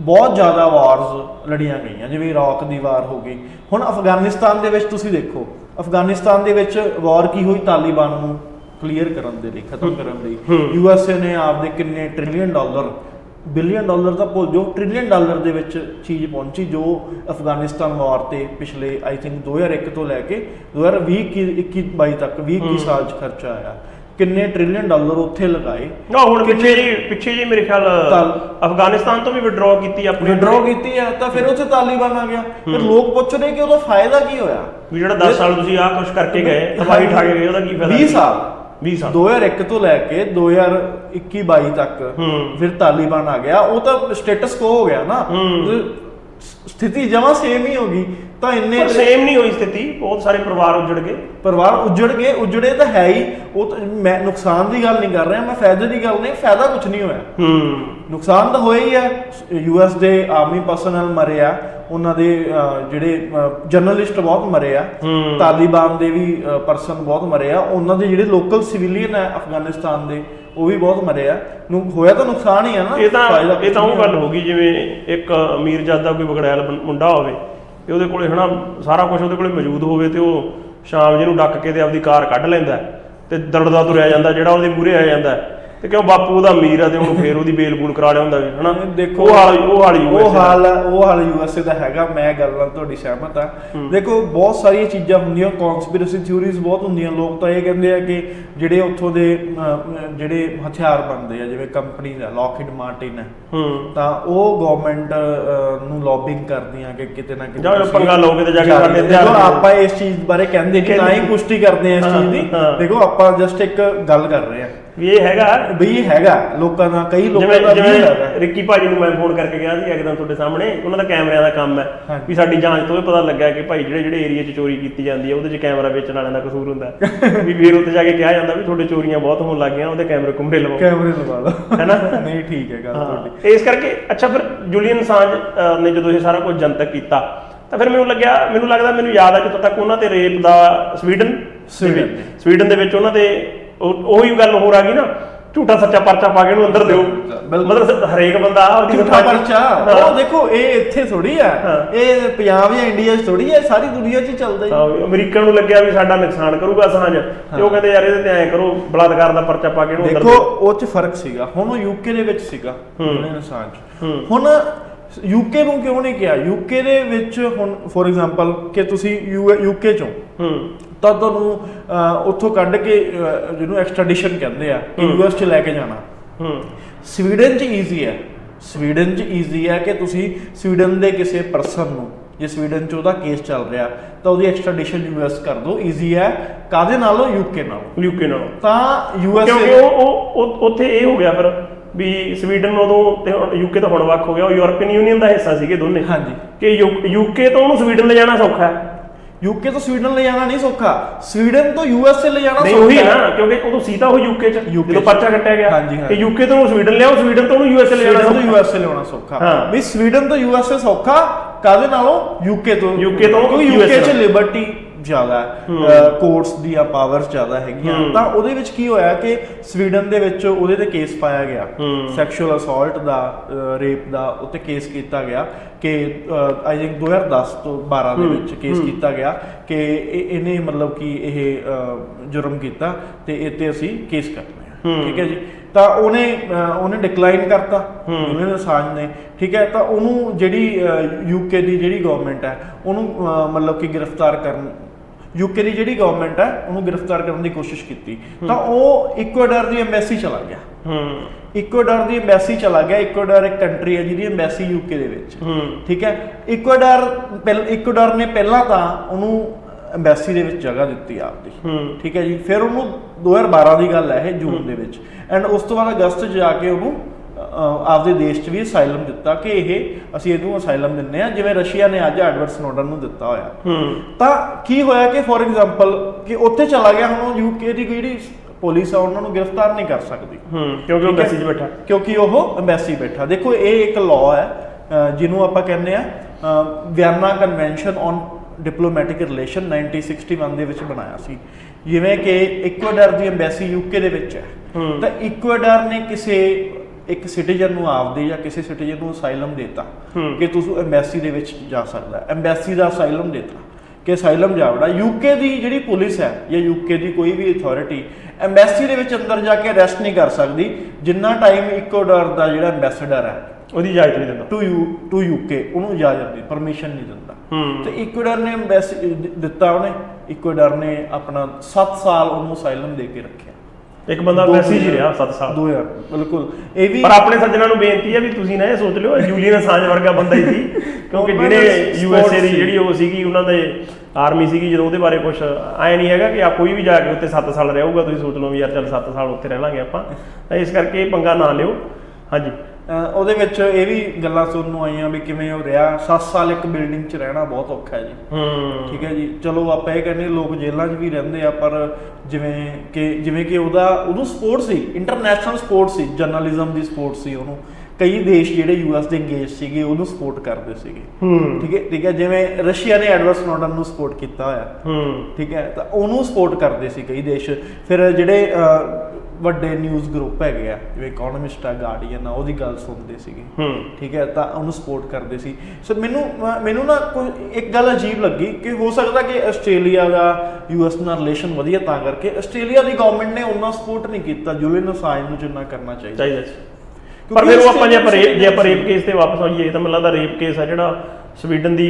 ਬਹੁਤ ਜ਼ਿਆਦਾ ਵਾਰਸ ਲੜੀਆਂ ਗਈਆਂ ਜਿਵੇਂ ਇਰਾਕ ਦੀ ਵਾਰ ਹੋ ਗਈ। ਹੁਣ ਅਫਗਾਨਿਸਤਾਨ ਦੇ ਵਿੱਚ ਤੁਸੀਂ ਦੇਖੋ ਅਫਗਾਨਿਸਤਾਨ ਦੇ ਵਿੱਚ ਵਾਰ ਕੀ ਹੋਈ? ਤਾਲਿਬਾਨ ਨੂੰ ਕਲੀਅਰ ਕਰਨ ਦੇ ਲਈ ਖਤਮ ਕਰਨ ਲਈ। ਹੂੰ। ਯੂਐਸਏ ਨੇ ਆਪਦੇ ਕਿੰਨੇ ਟ੍ਰਿਲੀਅਨ ਡਾਲਰ ਬਿਲੀਅਨ ਡਾਲਰ ਤਾਂ ਭੁੱਲ ਜੋ ਟ੍ਰਿਲੀਅਨ ਡਾਲਰ ਦੇ ਵਿੱਚ ਚੀਜ਼ ਪਹੁੰਚੀ ਜੋ ਅਫਗਾਨਿਸਤਾਨ ਵਾਰ ਤੇ ਪਿਛਲੇ ਆਈ ਥਿੰਕ 2001 ਤੋਂ ਲੈ ਕੇ 2020 21 22 ਤੱਕ 20 21 ਸਾਲ ਚ ਖਰਚਾ ਆਇਆ। ਕਿੰਨੇ ਟ੍ਰਿਲੀਅਨ ਡਾਲਰ ਉੱਥੇ ਲਗਾਏ? ਨਾ ਹੁਣ ਪਿੱਛੇ ਜੀ ਪਿੱਛੇ ਜੀ ਮੇਰੇ ਖਿਆਲ ਅਫਗਾਨਿਸਤਾਨ ਤੋਂ ਵੀ ਵਿਡਰਾਅ ਕੀਤੀ ਆਪਣੀ ਵਿਡਰੋ ਕੀਤੀ ਹੈ ਤਾਂ ਫਿਰ ਉੱਥੇ ਤਾਲਿਬਾਨ ਆ ਗਿਆ। ਫਿਰ ਲੋਕ ਪੁੱਛ ਰਹੇ ਕਿ ਉਹਦਾ ਫਾਇਦਾ ਕੀ ਹੋਇਆ? ਵੀ ਜਿਹੜਾ 10 ਸਾਲ ਤੁਸੀਂ ਆਹ ਕੁਝ ਕਰਕੇ ਗਏ ਤਬਾਹੀ ਠਾ ਕੇ ਗਏ ਉਹਦਾ ਕੀ ਫਾਇਦਾ 20 ਸਾਲ। 20 ਸਾਲ। 2001 ਤੋਂ ਲੈ ਕੇ 2021 22 ਤੱਕ ਫਿਰ ਤਾਲਿਬਾਨ ਆ ਗਿਆ। ਉਹ ਤਾਂ ਸਟੇਟਸ ਕੋ ਹੋ ਗਿਆ ਨਾ। ਸਥਿਤੀ ਜਮਾ ਸੇਮ ਹੀ ਹੋ ਗਈ। ਤਾਂ ਇੰਨੇ ਸੇਮ ਨਹੀਂ ਹੋਈ ਸਥਿਤੀ। ਬਹੁਤ ਸਾਰੇ ਪਰਿਵਾਰ ਉਜੜ ਗਏ। ਪਰਿਵਾਰ ਉਜੜ ਗਏ। ਉਜੜੇ ਤਾਂ ਹੈ ਹੀ। ਉਹ ਮੈਂ ਨੁਕਸਾਨ ਦੀ ਗੱਲ ਨਹੀਂ ਕਰ ਰਿਹਾ। ਮੈਂ ਫਾਇਦੇ ਦੀ ਗੱਲ ਨਹੀਂ। ਫਾਇਦਾ ਕੁਝ ਨਹੀਂ ਹੋਇਆ। ਹੂੰ। ਨੁਕਸਾਨ ਤਾਂ ਹੋਇਆ ਹੀ ਹੈ। ਯੂਐਸ ਦੇ ਆਰਮੀ ਪਰਸਨਲ ਮਰੇ ਆ। ਉਹਨਾਂ ਦੇ ਜਿਹੜੇ ਜਰਨਲਿਸਟ ਬਹੁਤ ਮਰੇ ਆ। ਤਾਲਿਬਾਨ ਦੇ ਵੀ ਪਰਸਨ ਬਹੁਤ ਮਰੇ ਆ। ਉਹਨਾਂ ਦੇ ਜਿਹੜੇ ਲੋਕਲ ਸਿਵਿਲੀਅਨ ਹੈ ਅਫਗਾਨਿਸਤਾਨ ਦੇ ਉਹ ਵੀ ਬਹੁਤ ਮਰੇ ਆ। ਨੂੰ ਹੋਇਆ ਤਾਂ ਨੁਕਸਾਨ ਹੀ ਆ ਨਾ। ਇਹ ਤਾਂ ਇਹ ਤਾਂ ਉਹ ਗੱਲ ਹੋ ਗਈ ਜਿਵੇਂ ਇੱਕ ਅਮੀਰ ਜਾਦਾ ਕੋਈ ਬਗੜੈਲ ਮੁੰਡਾ ਹੋਵੇ ਤੇ ਉਹਦੇ ਕੋਲੇ ਹਨਾ ਸਾਰਾ ਕੁਝ ਉਹਦੇ ਕੋਲੇ ਮੌਜੂਦ ਹੋਵੇ ਤੇ ਉਹ ਸ਼ਾਮ ਜਿਹਨੂੰ ਡੱਕ ਕੇ ਤੇ ਆਪਦੀ ਕਾਰ ਕੱਢ ਲੈਂਦਾ ਤੇ ਦੜਦਾ ਤੁਰਿਆ ਜਾਂਦਾ ਜਿਹੜਾ ਉਹਦੇ ਮੂਹਰੇ ਆ ਜਾਂਦਾ। ਤੇ ਕਿਉਂ ਬਾਪੂ ਉਹਦਾ ਅਮੀਰ ਆ ਤੇ ਉਹਨੂੰ ਫੇਰ ਉਹਦੀ ਬੇਲ ਬੂਲ ਕਰਾ ਲਿਆ ਹੁੰਦਾ ਵੀ ਹਨਾ? ਦੇਖੋ ਉਹ ਹਾਲ ਉਹ ਹਾਲ ਉਹ USA ਦਾ। ਹਾਲ ਉਹ ਹਾਲ ਯੂਐਸਏ ਦਾ ਹੈਗਾ ਮੈਂ ਗੱਲ ਨਾਲ ਤੁਹਾਡੀ ਸਹਿਮਤ ਆ। ਦੇਖੋ ਬਹੁਤ ਸਾਰੀਆਂ ਚੀਜ਼ਾਂ ਹੁੰਦੀਆਂ ਕਨਸਪੀਰੇਸੀ ਥਿਊਰੀਜ਼ ਬਹੁਤ ਹੁੰਦੀਆਂ ਲੋਕ ਤਾਂ ਇਹ ਕਹਿੰਦੇ ਆ ਕਿ ਜਿਹੜੇ ਉੱਥੋਂ ਦੇ ਜਿਹੜੇ ਹਥਿਆਰ ਬਣਦੇ ਆ ਜਿਵੇਂ ਕੰਪਨੀ ਦਾ ਲੌਕਹੀਡ ਮਾਰਟਿਨ ਹੈ। ਤਾਂ ਉਹ ਗਵਰਨਮੈਂਟ ਨੂੰ ਲੌਬਿੰਗ ਕਰਦੀਆਂ ਕਿ ਕਿਤੇ ਨਾ ਕਿਤੇ ਜਾਂ ਪੰਗਾ ਲਓ ਕਿਤੇ ਜਾ ਕੇ ਸਾਡੇ ਦੇ- ਆਪਾਂ ਇਸ ਚੀਜ਼ ਬਾਰੇ ਕਹਿੰਦੇ ਕਿ ਨਾ ਹੀ ਪੁਸ਼ਟੀ ਕਰਦੇ ਆ ਇਸ ਚੀਜ਼ ਦੀ। ਦੇਖੋ ਆਪਾਂ ਜਸਟ ਇੱਕ ਗੱਲ ਕਰ ਰਹੇ ਆ। ਵੀ ਇਹ ਹੈਗਾ। ਵੀ ਇਹ ਹੈਗਾ। ਲੋਕਾਂ ਦਾ ਕਈ ਲੋਕਾਂ ਦਾ ਵੀ ਹੈਗਾ। ਰਿੱਕੀ ਭਾਜੀ ਨੂੰ ਮੈਂ ਫੋਨ ਕਰਕੇ ਕਿਹਾ ਸੀ ਇੱਕਦਮ ਤੁਹਾਡੇ ਸਾਹਮਣੇ ਉਹਨਾਂ ਦਾ ਕੈਮਰਿਆਂ ਦਾ ਕੰਮ ਹੈ। ਵੀ ਸਾਡੀ ਜਾਂਚ ਤੋਂ ਇਹ ਪਤਾ ਲੱਗਾ ਕਿ ਭਾਈ ਜਿਹੜੇ ਜਿਹੜੇ ਏਰੀਆ 'ਚ ਚੋਰੀ ਕੀਤੀ ਜਾਂਦੀ ਹੈ ਉਹਦੇ 'ਚ ਕੈਮਰਾ ਵੇਚਣ ਵਾਲਿਆਂ ਦਾ ਕਸੂਰ ਹੁੰਦਾ। ਵੀ ਵੀਰ ਉੱਤੇ ਜਾ ਕੇ ਕਿਹਾ ਜਾਂਦਾ ਵੀ ਤੁਹਾਡੇ ਚੋਰੀਆਂ ਬਹੁਤ ਹੋਣ ਲੱਗ ਗਈਆਂ ਉਹਦੇ ਕੈਮਰੇ ਕੁਮਰੇ ਲਵਾਓ। ਕੈਮਰੇ ਲਵਾ ਲਓ। ਹੈਨਾ? ਨਹੀਂ ਠੀਕ ਹੈ ਗੱਲ ਤੁਹਾਡੀ। ਇਸ ਕਰਕੇ ਅੱਛਾ ਫਿਰ ਜੂਲੀਅਨ ਸਾਂਝ ਨੇ ਜਦੋਂ ਇਹ ਸਾਰਾ ਕੁਝ ਜਨਤਕ ਕੀਤਾ ਤਾਂ ਫਿਰ ਮੈਨੂੰ ਲੱਗਿਆ ਮੈਨੂੰ ਲੱਗਦਾ ਮੈਨੂੰ ਯਾਦ ਆ ਜਦੋਂ ਤੱਕ ਉਹਨਾਂ ਤੇ ਰੇਪ ਦਾ ਸਵੀਡਨ ਸਵੀਡਨ ਦੇ ਵਿੱਚ ਉਹਨਾਂ ਦੇ ਉਹ- ਉਹੀ ਗੱਲ ਹੋਰ ਆ ਗਈ ਨਾ ਝੂਠਾ ਸੱਚਾ ਪਰਚਾ ਪਾ ਕੇ ਉਹਨੂੰ ਅੰਦਰ ਦਿਓ। ਮਤਲਬ ਹਰੇਕ ਬੰਦਾ ਆਪਦੀ ਝੂਠਾ ਪਰਚਾ। ਉਹ ਦੇਖੋ ਇਹ ਇੱਥੇ ਥੋੜੀ ਆ। ਇਹ ਪੰਜਾਬ ਜਾਂ ਇੰਡੀਆ 'ਚ ਥੋੜੀ ਆ ਸਾਰੀ ਦੁਨੀਆ 'ਚ ਚੱਲਦਾ ਹੀ। ਅਮਰੀਕਨ ਨੂੰ ਲੱਗਿਆ ਵੀ ਸਾਡਾ ਨੁਕਸਾਨ ਕਰੂਗਾ ਸਾਂਝ। ਤੇ ਉਹ ਕਹਿੰਦੇ ਯਾਰ ਇਹਦੇ ਤੇ ਐਂ ਕਰੋ ਬਲਾਤਕਾਰ ਦਾ ਪਰਚਾ ਪਾ ਕੇ ਇਹਨੂੰ ਅੰਦਰ ਦੇਖੋ। ਉਹ 'ਚ ਫ਼ਰਕ ਸੀਗਾ। ਹੁਣ ਉਹ ਯੂਕੇ ਦੇ ਵਿੱਚ ਸੀਗਾ ਅਸਾਂਜ ਹੂੰ। ਹੁਣ ਯੂਕੇ ਨੂੰ ਕਿਉਂ ਨਹੀਂ ਕਿਹਾ? ਯੂਕੇ ਦੇ ਵਿੱਚ ਹੁਣ ਫੋਰ ਐਗਜ਼ਾਮਪਲ ਕਿ ਤੁਸੀਂ ਯੂਕੇ ਚੋਂ ਤਾਂ ਤੁਹਾਨੂੰ ਉੱਥੋਂ ਕੱਢ ਕੇ ਜਿਹਨੂੰ ਐਕਸਟ੍ਰੈਡੀਸ਼ਨ ਕਹਿੰਦੇ ਆ ਕਿ। ਯੂਐਸ 'ਚ ਲੈ ਕੇ ਜਾਣਾ। ਹੂੰ। ਸਵੀਡਨ 'ਚ ਈਜ਼ੀ ਹੈ। ਸਵੀਡਨ 'ਚ ਈਜ਼ੀ ਹੈ ਕਿ ਤੁਸੀਂ ਸਵੀਡਨ ਦੇ ਕਿਸੇ ਪਰਸਨ ਨੂੰ ਜੇ ਸਵੀਡਨ 'ਚ ਉਹਦਾ ਕੇਸ ਚੱਲ ਰਿਹਾ ਤਾਂ ਉਹਦੀ ਐਕਸਟ੍ਰੈਡੀਸ਼ਨ ਯੂਐਸ ਕਰ ਦਿਓ। ਈਜ਼ੀ ਹੈ। ਕਾਦੇ ਨਾਲੋਂ? ਯੂਕੇ ਨਾਲੋਂ। ਯੂਕੇ ਨਾਲੋਂ। ਤਾਂ ਯੂਐਸ ਕਿਉਂਕਿ ਉਹ ਉਹ ਉਹ- ਉੱਥੇ ਇਹ ਹੋ ਗਿਆ ਫਿਰ ਵੀ ਸਵੀਡਨ ਉਦੋਂ ਤੇ ਯੂਕੇ ਤਾਂ ਹੁਣ ਵੱਖ ਹੋ ਗਿਆ। ਉਹ ਯੂਰਪੀਅਨ ਯੂਨੀਅਨ ਦਾ ਹਿੱਸਾ ਸੀਗੇ ਦੋਨੇ। ਹਾਂਜੀ। ਕਿ ਯੂਕੇ ਤੋਂ ਉਹਨੂੰ ਸਵੀਡਨ ਲੈ ਜਾਣਾ ਸੌਖਾ ਹੈ। ਯੂਕੇ ਤੋਂ ਸਵੀਡਨ ਲੈ ਜਾਣਾ ਨਹੀਂ ਸੌਖਾ ਸਵੀਡਨ ਤੋਂ ਯੂਐਸਏ ਲੈ ਜਾਣਾ ਨਹੀਂ ਸੌਖਾ ਉਹੀ। ਨਾ ਕਿਉਂਕਿ ਉਦੋਂ ਸੀ ਤਾਂ ਉਹ ਯੂਕੇ ਚ ਜਦੋਂ। ਪਰਚਾ ਕੱਟਿਆ ਗਿਆ। ਕਿ ਯੂਕੇ ਤੋਂ ਸਵੀਡਨ ਲਿਆਓ ਸਵੀਡਨ ਤੋਂ ਉਹਨੂੰ ਯੂਐਸਏ ਲੈ ਜਾਣਾ ਤੋਂ। ਯੂਐਸਏ ਲਿਆਉਣਾ ਸੌਖਾ। ਵੀ ਸਵੀਡਨ ਤੋਂ ਯੂਐਸਏ ਸੌਖਾ ਕਾਦੇ ਨਾਲੋਂ ਯੂਕੇ ਤੋਂ UK ਤੋਂ ਕਿਉਂਕਿ ਯੂਕੇ 'ਚ ਲਿਬਰਟੀ ਜ਼ਿਆਦਾ ਕੋਰਟਸ ਦੀਆਂ ਪਾਵਰਸ ਜ਼ਿਆਦਾ ਹੈਗੀਆਂ। ਤਾਂ ਉਹਦੇ ਵਿੱਚ ਕੀ ਹੋਇਆ ਕਿ ਸਵੀਡਨ ਦੇ ਵਿੱਚ ਉਹਦੇ ਤੇ ਕੇਸ ਪਾਇਆ ਗਿਆ। ਸੈਕਸ਼ੂਅਲ ਅਸੌਲਟ ਦਾ ਰੇਪ ਦਾ ਉੱਤੇ ਕੇਸ ਕੀਤਾ ਗਿਆ ਕਿ ਆਈ ਥਿੰਕ 2010 ਤੋਂ 12 ਦੇ। ਵਿੱਚ ਕੇਸ। ਕੀਤਾ ਗਿਆ ਕਿ ਇਹ- ਇਹਨੇ ਮਤਲਬ ਕਿ ਇਹ ਜੁਰਮ ਕੀਤਾ ਤੇ ਇਹ ਤੇ ਅਸੀਂ ਕੇਸ ਕਰਨਾ ਹੈ। ਠੀਕ ਹੈ ਜੀ ਤਾਂ ਉਹਨੇ ਉਹਨੇ ਡਿਕਲਾਈਨ ਕਰਤਾ। ਜੁਲੀਅਨ ਅਸਾਂਜ ਨੇ ਠੀਕ ਹੈ ਤਾਂ ਉਹਨੂੰ ਜਿਹੜੀ ਯੂਕੇ ਦੀ ਜਿਹੜੀ ਗਵਰਨਮੈਂਟ ਹੈ ਉਹਨੂੰ ਮਤਲਬ ਕਿ ਗ੍ਰਿਫਤਾਰ ਕਰਨ ਯੂਕੇ ਦੀ ਜਿਹੜੀ ਗਵਰਨਮੈਂਟ ਹੈ ਉਹਨੂੰ ਗ੍ਰਿਫਤਾਰ ਕਰਨ ਦੀ ਕੋਸ਼ਿਸ਼ ਕੀਤੀ। ਤਾਂ ਉਹ ਇਕੁਆਡਰ ਦੀ ਐਮਬੈਸੀ ਚਲਾ ਗਿਆ। ਹੂੰ। ਇਕੁਆਡਰ ਦੀ ਐਮਬੈਸੀ ਚਲਾ ਗਿਆ। ਇਕੁਆਡਰ ਇੱਕ ਕੰਟਰੀ ਹੈ ਜਿਹਦੀ ਐਮਬੈਸੀ ਯੂਕੇ ਦੇ ਵਿੱਚ। ਹੂੰ। ਠੀਕ ਹੈ? ਇਕੁਆਡਰ ਇਕੁਆਡਰ ਨੇ ਪਹਿਲਾਂ ਤਾਂ ਉਹਨੂੰ ਐਮਬੈਸੀ ਦੇ ਵਿੱਚ ਜਗ੍ਹਾ ਦਿੱਤੀ ਆਪਦੀ। ਹੂੰ। ਠੀਕ ਹੈ ਜੀ? ਫਿਰ ਉਹਨੂੰ 2012 ਦੀ ਗੱਲ ਹੈ ਇਹ ਜੂਨ ਦੇ ਵਿੱਚ। ਐਂਡ ਉਸ ਤੋਂ ਬਾਅਦ ਅਗਸਤ 'ਚ ਜਾ ਕੇ ਉਹਨੂੰ ਆਪਦੇ ਦੇਸ਼ 'ਚ ਵੀ ਅਸਾਈਲਮ ਦਿੱਤਾ ਕਿ ਇਹ ਅਸੀਂ ਇਹਨੂੰ ਅਸਾਈਲਮ ਦਿੰਨੇ ਆ ਜਿਵੇਂ ਰਸ਼ੀਆ ਨੇ ਅੱਜ ਐਡਵਰਡ ਸਨੋਡਨ ਨੂੰ ਦਿੱਤਾ ਹੋਇਆ। ਹੂੰ। ਤਾਂ ਕੀ ਹੋਇਆ ਕਿ ਫੋਰ ਐਗਜ਼ਾਮਪਲ ਕਿ ਉੱਥੇ ਚਲਾ ਗਿਆ ਹੁਣ ਉਹ ਯੂਕੇ ਦੀ ਜਿਹੜੀ ਪੁਲਿਸ ਆ ਉਹਨਾਂ ਨੂੰ ਗ੍ਰਿਫਤਾਰ ਨਹੀਂ ਕਰ ਸਕਦੀ। ਹੂੰ ਕਿਉਂਕਿ ਉਹ ਹੈ? ਮੈਸੇਜ ਬੈਠਾ। ਕਿਉਂਕਿ ਉਹ ਐਮਬੈਸੀ ਬੈਠਾ। ਦੇਖੋ ਇਹ ਇੱਕ ਲਾਅ ਹੈ ਜਿਹਨੂੰ ਆਪਾਂ ਕਹਿੰਦੇ ਆ Vienna convention on diplomatic relation 1961 ਦੇ ਵਿੱਚ ਬਣਾਇਆ ਸੀ। ਜਿਵੇਂ ਕਿ ਇਕੁਆਡਰ ਦੀ ਐਮਬੈਸੀ ਯੂਕੇ ਦੇ ਵਿੱਚ ਹੈ। ਹੂੰ। ਤਾਂ ਇਕੁਆਡਰ ਨੇ ਕਿਸੇ ਇੱਕ ਸਿਟੀਜ਼ਨ ਨੂੰ ਆਪਦੇ ਜਾਂ ਕਿਸੇ ਸਿਟੀਜ਼ਨ ਨੂੰ ਅਸਾਈਲਮ ਦਿੱਤਾ। ਕਿ ਤੁਸੀਂ ਐਮਬੈਸੀ ਦੇ ਵਿੱਚ ਜਾ ਸਕਦਾ। ਐਮਬੈਸੀ ਦਾ ਅਸਾਈਲਮ ਦਿੱਤਾ ਕਿ ਅਸਾਈਲਮ ਜਾਵੜਾ ਯੂਕੇ ਦੀ ਜਿਹੜੀ ਪੁਲਿਸ ਹੈ ਜਾਂ ਯੂਕੇ ਦੀ ਕੋਈ ਵੀ ਅਥਾਰਟੀ ਐਮਬੈਸੀ ਦੇ ਵਿੱਚ ਅੰਦਰ ਜਾ ਕੇ ਅਰੈਸਟ ਨਹੀਂ ਕਰ ਸਕਦੀ। ਜਿੰਨਾ ਟਾਈਮ ਇਕੁਆਡਰ ਦਾ ਜਿਹੜਾ ਐਮਬੈਸਡਰ ਹੈ ਉਹਦੀ ਇਜਾਜ਼ਤ ਨਹੀਂ ਦਿੰਦਾ। ਟੂ ਯੂ ਟੂ ਯੂਕੇ ਉਹਨੂੰ ਇਜਾਜ਼ਤ ਨਹੀਂ ਪਰਮਿਸ਼ਨ ਨਹੀਂ ਦਿੰਦਾ। ਤੇ ਇਕੁਆਡਰ ਨੇ ਐਮਬੈਸੀ ਦਿੱਤਾ ਉਹਨੇ ਇਕੁਆਡਰ ਨੇ ਆਪਣਾ 7 ਸਾਲ ਉਹਨੂੰ ਅਸਾਈਲਮ ਦੇ ਕੇ ਰੱਖਿਆ। ਇੱਕ ਬੰਦਾ ਦੋ ਮੈਸੇਜ ਹੀ ਹਜ਼ਾਰ- ਰਿਹਾ 7 ਸਾਲ। ਦੋ ਹਜ਼ਾਰ ਬਿਲਕੁਲ। ਇਹ ਵੀ ਪਰ ਆਪਣੇ ਸੱਜਣਾ ਨੂੰ ਬੇਨਤੀ ਹੈ ਵੀ ਤੁਸੀਂ ਨਾ ਇਹ ਸੋਚ ਲਿਓ ਜੂਲੀਅਨ ਅਸਾਂਜ ਵਰਗਾ ਬੰਦਾ ਹੀ ਸੀ ਕਿਉਂਕਿ ਜਿਹੜੇ ਦਾ ਯੂਐਸਏ ਦੀ sports ਜਿਹੜੀ ਉਹ ਸੀਗੀ ਉਹਨਾਂ ਦੇ ਆਰਮੀ ਸੀਗੀ ਜਦੋਂ ਉਹਦੇ ਬਾਰੇ ਕੁਝ ਐ ਨਹੀਂ ਹੈਗਾ ਕਿ ਆ ਕੋਈ ਵੀ ਜਾ ਕੇ ਉੱਤੇ 7 ਸਾਲ ਰਹੂਗਾ ਤੁਸੀਂ ਸੋਚ ਲਓ ਵੀ ਯਾਰ ਚੱਲ 7 ਸਾਲ ਉੱਥੇ ਰਹਿ ਲਾਂਗੇ ਆਪਾਂ। ਤਾਂ ਇਸ ਕਰਕੇ ਇਹ ਪੰਗਾ ਨਾ ਲਿਓ। ਹਾਂਜੀ। ਉਹਦੇ ਵਿੱਚ ਇਹ ਵੀ ਗੱਲਾਂ ਸੁਣਨ ਨੂੰ ਆਈਆਂ ਵੀ ਕਿਵੇਂ ਉਹ ਰਿਹਾ। 7 ਸਾਲ ਇੱਕ ਬਿਲਡਿੰਗ 'ਚ ਰਹਿਣਾ ਬਹੁਤ ਔਖਾ ਹੈ ਜੀ। ਹੂੰ। ਠੀਕ ਹੈ ਜੀ। ਚਲੋ ਆਪਾਂ ਇਹ ਕਹਿੰਦੇ ਲੋਕ ਜੇਲ੍ਹਾਂ 'ਚ ਵੀ ਰਹਿੰਦੇ ਆ ਪਰ ਜਿਵੇਂ ਕਿ ਜਿਵੇਂ ਕਿ ਉਹਦਾ ਉਹਨੂੰ ਸਪੋਰਟ ਸੀ ਇੰਟਰਨੈਸ਼ਨਲ ਸਪੋਰਟ ਸੀ ਜਰਨਲਿਜ਼ਮ ਦੀ ਸਪੋਰਟ ਸੀ ਉਹਨੂੰ। ਕਈ ਦੇਸ਼ ਜਿਹੜੇ ਯੂਐਸ ਦੇ ਇੰਗੇਜ ਸੀਗੇ ਉਹਨੂੰ ਸਪੋਰਟ ਕਰਦੇ ਸੀਗੇ। ਹੂੰ। ਠੀਕ ਹੈ ਠੀਕ ਹੈ ਜਿਵੇਂ ਰਸ਼ੀਆ ਨੇ ਐਡਵਰਡ ਸਨੋਡਨ ਨੂੰ ਸਪੋਰਟ ਕੀਤਾ ਹੋਇਆ। ਹੂੰ। ਠੀਕ ਹੈ ਤਾਂ ਉਹਨੂੰ ਸਪੋਰਟ ਕਰਦੇ ਸੀ ਕਈ ਦੇਸ਼। ਫਿਰ ਜਿਹੜੇ ਵੱਡੇ ਨਿਊਜ਼ ਗਰੁੱਪ ਹੈਗੇ ਆ ਜਿਵੇਂ ਇਕਨੋਮਿਸਟ ਆ ਗਾਰਡੀਅਨ ਆ ਉਹਦੀ ਗੱਲ ਸੁਣਦੇ ਸੀਗੇ। ਹੂੰ। ਠੀਕ ਹੈ ਤਾਂ ਉਹਨੂੰ ਸਪੋਰਟ ਕਰਦੇ ਸੀ। ਸੋ ਮੈਨੂੰ ਮੈਨੂੰ ਨਾ ਕੋਈ ਇੱਕ ਗੱਲ ਅਜੀਬ ਲੱਗੀ ਕਿ ਹੋ ਸਕਦਾ ਕਿ ਆਸਟ੍ਰੇਲੀਆ ਦਾ ਯੂਐਸ ਨਾਲ ਰਿਲੇਸ਼ਨ ਵਧੀਆ ਤਾਂ ਕਰਕੇ ਆਸਟ੍ਰੇਲੀਆ ਦੀ ਗਵਰਨਮੈਂਟ ਨੇ ਉਹਨਾਂ ਸਪੋਰਟ ਨਹੀਂ ਕੀਤਾ ਜੁਲੀਅਨ ਅਸਾਂਜ ਨੂੰ ਜਿੰਨਾ ਕਰਨਾ ਚਾਹੀਦਾ। ਚਾਹੀਦਾ ਪਰ ਫਿਰ ਉਹ ਆਪਾਂ ਜੇ ਆਪਾਂ ਰੇਪ ਆਸਟ੍ਰੇਲੀਆ ਜੇ ਆਪਾਂ ਰੇਪ ਕੇਸ ਤੇ ਵਾਪਸ ਆਈਏ ਤਾਂ ਮੈਨੂੰ ਲੱਗਦਾ ਰੇਪ ਕੇਸ ਆ ਜਿਹੜਾ ਸਵੀਡਨ ਦੀ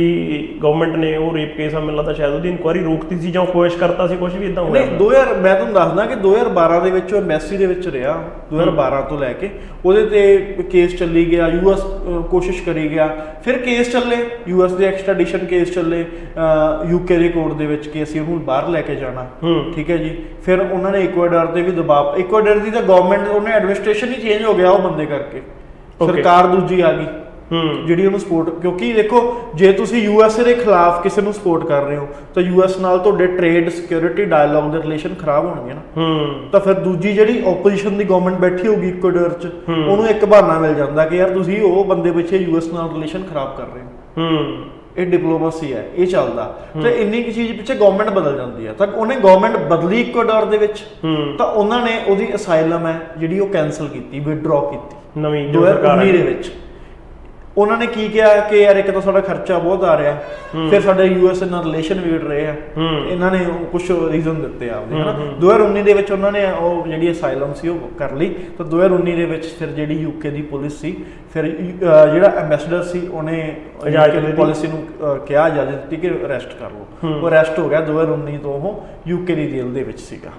ਗਵਰਨਮੈਂਟ ਨੇ ਉਹ ਰੇਪ ਕੇਸ ਆ ਮੈਨੂੰ ਲੱਗਦਾ ਸ਼ਾਇਦ ਉਹਦੀ ਇਨਕੁਆਇਰੀ ਰੋਕਤੀ ਸੀ ਜਾਂ ਕੋਸ਼ਿਸ਼ ਕਰਤਾ ਸੀ ਕੁਝ ਵੀ ਇਦਾਂ ਹੋਇਆ ਨਹੀਂ 2000 ਮੈਂ ਤੁਹਾਨੂੰ ਦੱਸਦਾ ਕਿ 2012 ਦੇ ਵਿੱਚ ਉਹ ਐਮਬੈਸੀ ਦੇ ਵਿੱਚ ਰਿਹਾ 2012 ਤੋਂ ਲੈ ਕੇ। ਉਹਦੇ ਤੇ ਕੇਸ ਚੱਲੀ ਗਿਆ ਯੂਐਸ ਕੋਸ਼ਿਸ਼ ਕਰੀ ਗਿਆ। ਫਿਰ ਕੇਸ ਚੱਲੇ ਯੂਐਸ ਦੇ ਐਕਸਟ੍ਰੈਡੀਸ਼ਨ ਕੇਸ ਚੱਲੇ ਯੂਕੇ ਦੇ ਕੋਰਟ ਦੇ ਵਿੱਚ ਕਿ ਅਸੀਂ ਉਹਨੂੰ ਬਾਹਰ ਲੈ ਕੇ ਜਾਣਾ। ਠੀਕ ਹੈ ਜੀ? ਫਿਰ ਉਹਨਾਂ ਨੇ ਇਕੁਆਡਰ ਤੇ ਵੀ ਦਬਾਅ ਇਕੁਆਡਰ ਦੀ ਤਾਂ ਗਵਰਨਮੈਂਟ ਉਹਨੇ ਐਡਮਿਨਿਸਟ੍ਰੇਸ਼ਨ ਹੀ ਚੇਂਜ ਹੋ ਗਿਆ ਉਹ ਬੰਦੇ ਕਰਕੇ. ਸਰਕਾਰ ਦੂਜੀ ਆ ਗਈ। ਜਿਹੜੀ ਉਹਨੂੰ ਸਪੋਰਟ ਕਿਉਂਕਿ ਦੇਖੋ ਜੇ ਤੁਸੀਂ ਯੂਐਸਏ ਦੇ ਖਿਲਾਫ ਕਿਸੇ ਨੂੰ ਸਪੋਰਟ ਕਰ ਰਹੇ ਹੋ ਤਾਂ ਯੂਐਸ ਨਾਲ ਤੁਹਾਡੇ ਟ੍ਰੇਡ ਸਿਕਿਉਰਿਟੀ ਡਾਇਲੌਗ ਦੇ ਰਿਲੇਸ਼ਨ ਖਰਾਬ ਹੋਣਗੇ ਨਾ। ਹੂੰ। ਤਾਂ ਫਿਰ ਦੂਜੀ ਜਿਹੜੀ ਆਪੋਜੀਸ਼ਨ ਦੀ ਗਵਰਨਮੈਂਟ ਬੈਠੀ ਹੋਊਗੀ ਇਕੁਆਡਰ 'ਚ ਉਹਨੂੰ ਇੱਕ ਬਹਾਨਾ ਮਿਲ ਜਾਂਦਾ ਕਿ ਯਾਰ ਤੁਸੀਂ ਉਹ ਬੰਦੇ ਪਿੱਛੇ ਯੂਐਸ ਨਾਲ ਰਿਲੇਸ਼ਨ ਖਰਾਬ ਕਰ ਰਹੇ ਹੋ। ਹੂੰ। ਇਹ ਡਿਪਲੋਮੇਸੀ ਹੈ ਇਹ ਚੱਲਦਾ। ਤੇ ਇੰਨੀ ਕੀ ਚੀਜ਼ ਪਿੱਛੇ ਗਵਰਨਮੈਂਟ ਬਦਲ ਜਾਂਦੀ ਹੈ। ਤਾਂ ਉਹਨੇ ਗਵਰਨਮੈਂਟ ਬਦਲੀ ਇਕੁਆਡਰ ਦੇ ਵਿੱਚ ਤਾਂ ਉਹਨਾਂ ਨੇ ਉਹਦੀ ਅਸਾਈਲਮ ਹੈ ਜਿਹੜੀ ਉਹ ਕੈਨਸਲ ਕੀਤੀ ਵਿਡਰਾ ਕੀਤੀ। ਨਵੀਂ ਜੋ ਸਰਕਾਰ 2019 ਹੈ। ਦੇ ਵਿੱਚ। ਉਹਨਾਂ ਨੇ ਕੀ ਕਿਹਾ ਕਿ ਯਾਰ ਇੱਕ ਤਾਂ ਸਾਡਾ ਖਰਚਾ ਬਹੁਤ ਆ ਰਿਹਾ ਫਿਰ ਸਾਡੇ ਯੂਐਸ ਨਾਲ ਰਿਲੇਸ਼ਨ ਵਿਗੜ ਰਹੇ ਆ। ਇਹਨਾਂ ਨੇ ਕੁਝ ਰੀਜ਼ਨ ਦਿੱਤੇ ਆਪਦੇ ਹਨਾ? 2019 ਦੇ ਵਿੱਚ ਉਹਨਾਂ ਨੇ ਉਹ ਜਿਹੜੀ ਅਸਾਈਲਮ ਸੀ ਉਹ ਕਰ ਲਈ। ਤਾਂ 2019 ਦੇ ਵਿੱਚ ਫਿਰ ਜਿਹੜੀ ਯੂਕੇ ਦੀ ਪੁਲਿਸ ਸੀ ਫਿਰ ਜਿਹੜਾ ਐਮਬੈਸਡਰ ਸੀ ਉਹਨੇ ਇਜਾਜ਼ਤ। ਪਾਲਿਸੀ ਨੂੰ ਕਿਹਾ ਇਜਾਜ਼ਤ ਦਿੱਤੀ ਕਿ ਅਰੈਸਟ ਕਰ ਲਓ। ਉਹ ਅਰੈਸਟ ਹੋ ਗਿਆ 2019 ਤੋਂ ਉਹ ਯੂਕੇ ਦੀ ਜੇਲ੍ਹ ਦੇ ਵਿੱਚ ਸੀਗਾ।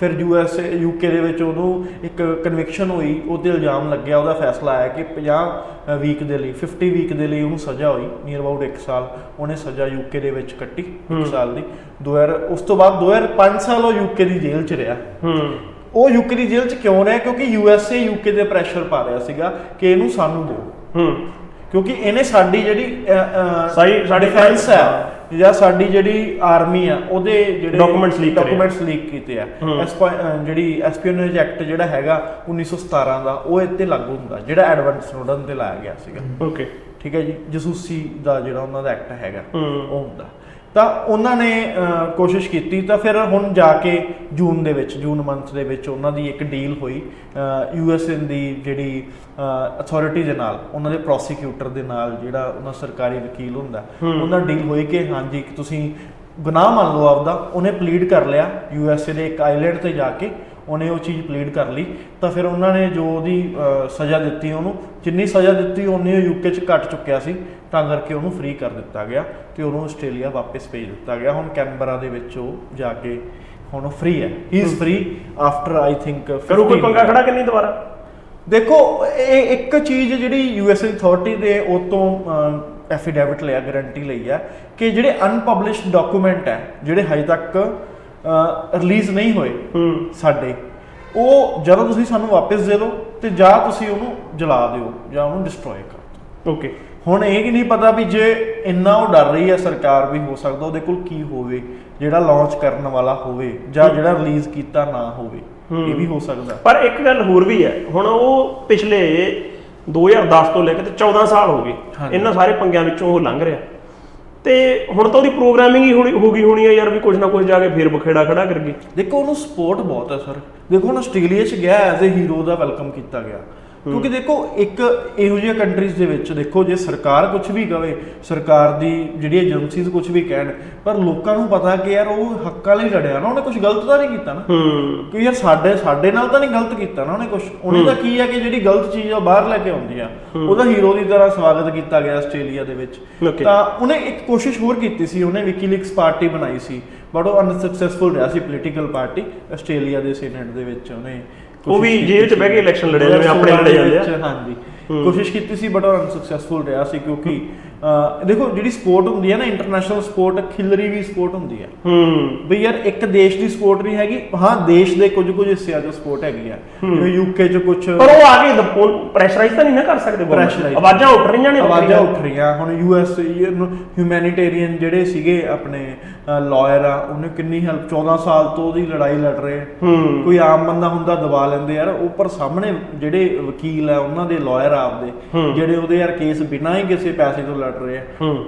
ਫਿਰ ਯੂਐਸ ਯੂਕੇ ਦੇ ਵਿੱਚ ਉਹਨੂੰ ਇੱਕ ਕਨਵਿਕਸ਼ਨ ਹੋਈ ਉਹਤੇ ਇਲਜ਼ਾਮ ਲੱਗਿਆ ਉਹਦਾ ਫੈਸਲਾ ਆਇਆ ਕਿ 50 ਵੀਕ ਦੇ ਲਈ 50 ਵੀਕ ਦੇ ਲਈ ਉਹਨੂੰ ਸਜ਼ਾ ਹੋਈ ਨੀਅਰ ਅਬਾਊਟ 1 ਸਾਲ। ਉਹਨੇ ਸਜ਼ਾ ਯੂਕੇ ਦੇ ਵਿੱਚ ਕੱਟੀ 1 ਸਾਲ ਦੀ। 2000 ਉਸ ਤੋਂ ਬਾਅਦ 2005 ਸਾਲ ਉਹ ਯੂਕੇ ਦੀ ਜੇਲ੍ਹ 'ਚ ਰਿਹਾ। ਹੂੰ। ਉਹ ਯੂਕੇ ਦੀ ਜੇਲ੍ਹ 'ਚ ਕਿਉਂ ਰਿਹਾ? ਕਿਉਂਕਿ ਯੂਐਸਏ ਯੂਕੇ ਦੇ ਪ੍ਰੈਸ਼ਰ ਪਾ ਰਿਹਾ ਸੀਗਾ ਕਿ ਇਹਨੂੰ ਸਾਨੂੰ ਦਿਓ। ਹੂੰ। ਕਿਉਂਕਿ ਇਹਨੇ ਸਾਡੀ ਜਿਹੜੀ ਸਾਡੀ- ਸਾਡੀ ਡਿਫੈਂਸ ਹੈ। ਜਾਂ ਸਾਡੀ ਜਿਹੜੀ ਆਰਮੀ ਆ ਉਹਦੇ ਜਿਹੜੇ ਕਰੇ। ਆ। ਡਾਕੂਮੈਂਟਸ ਲੀਕ ਕੀਤੇ ਆ ਜਿਹੜੀ ਐਸਪੀਓਨੇਜ ਐਕਟ ਜਿਹੜਾ ਹੈਗਾ 1917 ਦਾ ਉਹ ਇੱਥੇ ਲਾਗੂ ਹੁੰਦਾ ਜਿਹੜਾ ਐਡਵਰਡ ਸਨੋਡਨ ਤੇ ਲਾਇਆ ਗਿਆ ਸੀਗਾ। ਓਕੇ ਠੀਕ ਹੈ ਜੀ? ਜਸੂਸੀ ਦਾ ਜਿਹੜਾ ਉਹਨਾਂ ਦਾ ਐਕਟ ਹੈਗਾ ਉਹ ਹੁੰਦਾ। ਤਾਂ ਉਹਨਾਂ ਨੇ ਕੋਸ਼ਿਸ਼ ਕੀਤੀ। ਤਾਂ ਫਿਰ ਹੁਣ ਜਾ ਕੇ ਜੂਨ ਦੇ ਵਿੱਚ ਜੂਨ ਮੰਥ ਦੇ ਵਿੱਚ ਉਹਨਾਂ ਦੀ ਇੱਕ ਡੀਲ ਹੋਈ ਯੂਐਸਏ ਦੀ ਜਿਹੜੀ ਅਥਾਰਟੀ ਦੇ ਨਾਲ ਉਹਨਾਂ ਦੇ ਪ੍ਰੋਸੀਕਿਊਟਰ ਦੇ ਨਾਲ ਜਿਹੜਾ ਉਹਨਾਂ ਸਰਕਾਰੀ ਵਕੀਲ ਹੁੰਦਾ ਉਹਨਾਂ ਡੀਲ ਹੋਈ ਕਿ ਹਾਂਜੀ ਕਿ ਤੁਸੀਂ ਗੁਨਾਹ ਮੰਨ ਲਓ ਆਪਦਾ ਉਹਨੇ ਪਲੀਡ ਕਰ ਲਿਆ ਯੂਐਸਏ ਦੇ ਇੱਕ ਆਈਲੈਂਡ ਤੇ ਜਾ ਕੇ ਉਹਨੇ ਉਹ ਚੀਜ਼ ਪਲੀਡ ਕਰ ਲਈ। ਤਾਂ ਫਿਰ ਉਹਨਾਂ ਨੇ ਜੋ ਉਹਦੀ ਸਜ਼ਾ ਦਿੱਤੀ ਉਹਨੂੰ ਜਿੰਨੀ ਸਜ਼ਾ ਦਿੱਤੀ ਉਨੀ ਉਹ ਯੂਕੇ 'ਚ ਕੱਟ ਚੁੱਕਿਆ ਸੀ। ਤਾਂ ਕਰਕੇ ਉਹਨੂੰ ਫ੍ਰੀ ਕਰ ਦਿੱਤਾ ਗਿਆ ਤੇ ਉਹਨੂੰ ਆਸਟ੍ਰੇਲੀਆ ਵਾਪਸ ਭੇਜ ਦਿੱਤਾ ਗਿਆ। ਹੁਣ ਕੈਨਬਰਾ ਦੇ ਵਿੱਚ ਉਹ ਜਾ ਕੇ ਹੁਣ ਉਹ ਫ੍ਰੀ ਹੈ। He. Is free after I think ਕਰੂ ਕੋਈ ਪੰਗਾ ਖੜਾ ਕਿ ਨਹੀਂ ਦੁਬਾਰਾ? ਦੇਖੋ ਇਹ ਇੱਕ ਚੀਜ਼ ਜਿਹੜੀ ਯੂਐਸਏ ਅਥਾਰਟੀ ਦੇ ਉਹ ਤੋਂ ਐਫੀਡੇਵਿਟ ਲਿਆ ਗਾਰੰਟੀ ਲਈ ਹੈ ਕਿ ਜਿਹੜੇ ਅਨਪਬਲਿਸ਼ਡ ਡਾਕੂਮੈਂਟ ਹੈ ਜਿਹੜੇ ਹਜੇ ਤੱਕ ਰਿਲੀਜ਼ ਨਹੀਂ ਹੋਏ ਸਾਡੇ ਉਹ ਜਦੋਂ ਤੁਸੀਂ ਸਾਨੂੰ ਵਾਪਸ ਦੇ ਦਿਓ ਤੇ ਜਾਂ ਤੁਸੀਂ ਉਹਨੂੰ ਜਲਾ ਦਿਓ ਜਾਂ ਉਹਨੂੰ ਡਿਸਟਰੋਏ ਕਰ ਦਿਓ। ਓਕੇ ਹੁਣ ਇਹ ਕਿ ਨਹੀਂ ਪਤਾ ਵੀ ਜੇ ਇੰਨਾ ਉਹ ਡਰ ਰਹੀ ਹੈ ਸਰਕਾਰ ਵੀ ਹੋ ਸਕਦਾ ਉਹਦੇ ਕੋਲ ਕੀ ਹੋਵੇ ਜਿਹੜਾ ਲਾਂਚ ਕਰਨ ਵਾਲਾ ਹੋਵੇ ਜਾਂ ਜਿਹੜਾ ਰਿਲੀਜ਼ ਕੀਤਾ ਨਾ ਹੋਵੇ ਇਹ ਵੀ ਹੋ ਸਕਦਾ। ਪਰ ਇੱਕ ਗੱਲ ਹੋਰ ਵੀ ਹੈ ਹੁਣ ਉਹ ਪਿਛਲੇ 2010 ਤੋਂ ਲੈ ਕੇ ਤੇ 14 ਸਾਲ ਹੋ ਗਏ। ਇਹਨਾਂ ਸਾਰੇ ਪੰਗਿਆਂ ਵਿੱਚੋਂ ਉਹ ਲੰਘ ਰਿਹਾ। ਤੇ ਹੁਣ ਤਾਂ ਉਹਦੀ ਪ੍ਰੋਗਰਾਮਿੰਗ ਹੀ ਹੋਣੀ ਹੋ ਗਈ ਹੋਣੀ ਹੈ ਯਾਰ ਵੀ ਕੁਝ ਨਾ ਕੁਝ ਜਾ ਕੇ ਫੇਰ ਬਖੇੜਾ ਖੜਾ ਕਰ ਗਈ ਦੇਖੋ ਉਹਨੂੰ ਸਪੋਰਟ ਬਹੁਤ ਹੈ ਸਰ ਦੇਖੋ ਹੁਣ ਆਸਟ੍ਰੇਲੀਆ 'ਚ ਗਿਆ ਐਜ਼ ਅ ਹੀਰੋ ਦਾ ਵੈਲਕਮ ਕੀਤਾ ਗਿਆ। ਕਿਉਂਕਿ ਦੇਖੋ ਇੱਕ ਇਹੋ ਜਿਹੇ ਕੰਟਰੀਜ਼ ਦੇ ਵਿੱਚ ਦੇਖੋ ਜੇ ਸਰਕਾਰ ਕੁਝ ਵੀ ਕਵੇ ਸਰਕਾਰ ਦੀ ਜਿਹੜੀ ਏਜੰਸੀਜ਼ ਕੁਝ ਵੀ ਕਹਿਣ ਪਰ ਲੋਕਾਂ ਨੂੰ ਪਤਾ ਕਿ ਯਾਰ ਉਹ ਹੱਕਾਂ ਲਈ ਲੜਿਆ ਨਾ ਉਹਨੇ ਕੁਝ ਗਲਤ ਤਾਂ ਨਹੀਂ ਕੀਤਾ ਨਾ। ਕਿ ਯਾਰ ਸਾਡੇ ਸਾਡੇ ਨਾਲ ਤਾਂ ਨਹੀਂ ਗਲਤ ਕੀਤਾ ਨਾ ਉਹਨੇ ਕੁਝ ਉਹਨੇ ਤਾਂ ਕੀ ਹੈ ਕਿ ਜਿਹੜੀ ਗਲਤ ਚੀਜ਼ ਉਹ ਬਾਹਰ ਲੈ ਕੇ ਆਉਂਦੀ ਆ। ਉਹਦਾ ਹੀਰੋ ਦੀ ਤਰ੍ਹਾਂ ਸਵਾਗਤ ਕੀਤਾ ਗਿਆ ਆਸਟ੍ਰੇਲੀਆ ਦੇ ਵਿੱਚ. ਤਾਂ ਉਹਨੇ ਇੱਕ ਕੋਸ਼ਿਸ਼ ਹੋਰ ਕੀਤੀ ਸੀ ਉਹਨੇ ਵਿਕੀਲੀਕਸ ਪਾਰਟੀ ਬਣਾਈ ਸੀ। ਬਟ ਉਹ ਅਨਸਕਸੈਸਫੁਲ ਰਿਹਾ ਸੀ ਪੋਲੀਟੀਕਲ ਪਾਰਟੀ ਆਸਟ੍ਰੇਲੀਆ ਦੇ ਸੀਨੇਟ ਦੇ ਵਿੱਚ ਉਹਨੇ। ਉਹ ਵੀ ਜੇਲ੍ਹ 'ਚ ਬਹਿ ਕੇ election ਲੜਿਆ ਜਿਵੇਂ ਆਪਣੇ ਲੜੇ ਜਾਂਦੇ ਆ। ਹਾਂਜੀ ਕੋਸ਼ਿਸ਼ ਕੀਤੀ ਸੀ ਬਟ ਉਹ ਅਨਸਕਸੈਸਫੁਲ ਰਿਹਾ ਸੀ ਕਿਉਂਕਿ ਦੇਖੋ ਜਿਹੜੀ ਸਪੋਰਟ ਹੁੰਦੀ ਹੈ ਨਾ ਇੰਟਰਨੈਸ਼ਨਲ ਸਪੋਰਟ ਖਿਲਰੀ ਵੀ ਸਪੋਰਟ ਹੁੰਦੀ ਹੈ। ਹੂੰ। ਵੀ ਯਾਰ ਇੱਕ ਦੇਸ਼ ਦੀ ਸਪੋਰਟ ਨਹੀਂ ਹੈਗੀ। ਹਾਂ ਦੇਸ਼ ਦੇ ਕੁਝ ਕੁਝ ਹਿੱਸਿਆਂ 'ਚ ਸਪੋਰਟ ਹੈਗੀ ਆ। ਜਿਵੇਂ ਯੂਕੇ 'ਚ ਕੁਝ ਪਰ ਉਹ ਆ ਕੇ ਪ੍ਰੈਸ਼ਰਾਈਜ਼ ਤਾਂ ਨਹੀਂ ਨਾ ਕਰ ਸਕਦੇ। Pressurize। ਆਵਾਜ਼ਾਂ ਉੱਠ ਰਹੀਆਂ ਨੇ ਆਵਾਜ਼ਾਂ ਉੱਠ ਰਹੀਆਂ। ਹੁਣ ਯੂਐਸ ਹਿਊਮੈਨਿਟੇਰੀਅਨ ਜਿਹੜੇ ਸੀਗੇ ਆਪਣੇ ਲਾਇਰ ਆ ਉਹਨੇ ਕਿੰਨੀ ਹੈਲਪ 14 ਸਾਲ ਤੋਂ ਉਹਦੀ ਲੜਾਈ ਲੜ ਰਹੇ ਕੋਈ ਆਮ ਬੰਦਾ ਹੁੰਦਾ ਦਬਾ ਲੈਂਦੇ ਯਾਰ। ਉੱਪਰ ਸਾਹਮਣੇ ਜਿਹੜੇ ਵਕੀਲ ਆ ਉਹਨਾਂ ਦੇ ਲਾਇਰ ਆਪਦੇ ਜਿਹੜੇ ਉਹਦੇ ਯਾਰ ਕੇਸ ਬਿਨਾਂ ਹੀ ਕਿਸੇ ਪੈਸੇ ਤੋਂ ਲੜ ਰਹੇ ਆ।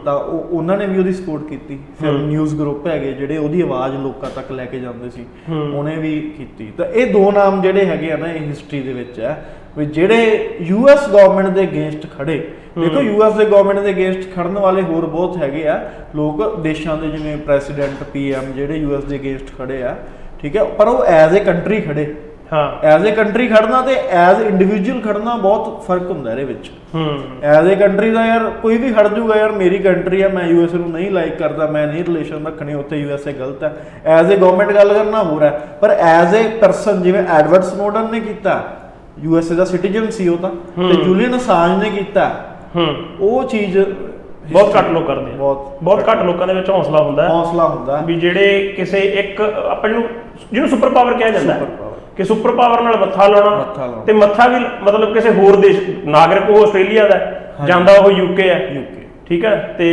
ਤਾਂ ਉਹ ਉਹਨਾਂ ਨੇ ਵੀ ਉਹਦੀ ਸਪੋਰਟ ਕੀਤੀ। ਫਿਰ ਨਿਊਜ਼ ਗਰੁੱਪ ਹੈਗੇ ਜਿਹੜੇ ਉਹਦੀ ਆਵਾਜ਼ ਲੋਕਾਂ ਤੱਕ ਲੈ ਕੇ ਜਾਂਦੇ ਸੀ। ਉਹਨੇ ਵੀ ਕੀਤੀ। ਤਾਂ ਇਹ ਦੋ ਨਾਮ ਜਿਹੜੇ ਹੈਗੇ ਆ ਨਾ ਇਹ ਹਿਸਟਰੀ ਦੇ ਵਿੱਚ ਹੈ ਵੀ ਜਿਹੜੇ ਯੂਐਸ ਗਵਰਨਮੈਂਟ ਦੇ ਅਗੇਂਸਟ ਖੜੇ। ਦੇਖੋ ਯੂਐਸ ਦੇ ਗਵਰਨਮੈਂਟ ਦੇ ਅਗੇਂਸਟ ਖੜਨ ਵਾਲੇ ਹੋਰ ਬਹੁਤ ਹੈਗੇ ਆ। ਲੋਕ ਦੇਸ਼ਾਂ ਦੇ ਜਿਵੇਂ ਪ੍ਰੈਜ਼ੀਡੈਂਟ ਪੀਐਮ ਜਿਹੜੇ ਯੂਐਸ ਦੇ ਅਗੇਂਸਟ ਖੜੇ ਆ ਠੀਕ ਹੈ ਪਰ ਉਹ ਐਜ਼ ਅ ਕੰਟਰੀ ਖੜੇ। ਹਾਂ। ਐਜ਼ ਅ ਕੰਟਰੀ ਖੜਨਾ ਤੇ ਐਜ਼ ਇੰਡੀਵਿਜੂਅਲ ਖੜਨਾ ਬਹੁਤ ਫ਼ਰਕ ਹੁੰਦਾ ਇਹਦੇ ਵਿੱਚ। ਹੂੰ। ਐਜ਼ ਅ ਕੰਟਰੀ ਦਾ ਯਾਰ ਕੋਈ ਵੀ ਖੜ ਜੂਗਾ ਯਾਰ ਮੇਰੀ ਕੰਟਰੀ ਆ ਮੈਂ ਯੂਐਸ ਨੂੰ ਨਹੀਂ ਲਾਈਕ ਕਰਦਾ ਮੈਂ ਨਹੀਂ ਰਿਲੇਸ਼ਨ ਰੱਖਣੇ ਉੱਥੇ ਯੂਐਸਏ ਗਲਤ ਹੈ ਐਜ਼ ਅ ਗਵਰਨਮੈਂਟ ਗੱਲ ਕਰਨਾ ਹੈ ਪਰ ਐਜ਼ ਅ ਪਰਸਨ ਜਿਵੇਂ ਐਡਵਰਡ ਸਨੋਡਨ ਨੇ ਕੀਤਾ ਯੂਐਸਏ ਦਾ ਸਿਟੀਜ਼ਨ ਸੀ ਉਹ ਤਾਂ ਤੇ ਜੂਲੀਅਨ ਅਸਾਂਜ ਨੇ ਕੀਤਾ। ਹੂੰ। ਉਹ ਚੀਜ਼ ਬਹੁਤ ਘੱਟ ਲੋਕ ਕਰਦੇ ਆ। ਬਹੁਤ ਬਹੁਤ ਘੱਟ ਲੋਕਾਂ ਦੇ ਵਿੱਚ ਹੌਸਲਾ ਹੁੰਦਾ। ਹੈ ਹੌਸਲਾ ਹੁੰਦਾ। ਵੀ ਜਿਹੜੇ ਕਿਸੇ ਇੱਕ ਆਪਾਂ ਜਿਹਨੂੰ ਜਿਹਨੂੰ ਸੁਪਰ ਪਾਵਰ ਕਿਹਾ ਜਾਂਦਾ। ਹੈ। ਕਿ ਸੁਪਰ ਪਾਵਰ ਨਾਲ ਮੱਥਾ ਲਾਉਣਾ। ਤੇ ਮੱਥਾ ਵੀ ਮਤਲਬ ਕਿਸੇ ਹੋਰ ਦੇਸ਼ ਨਾਗਰਿਕ ਉਹ ਆਸਟ੍ਰੇਲੀਆ ਦਾ ਜਾਂਦਾ ਉਹ ਯੂਕੇ ਹੈ। ਯੂਕੇ ਠੀਕ ਹੈ? ਤੇ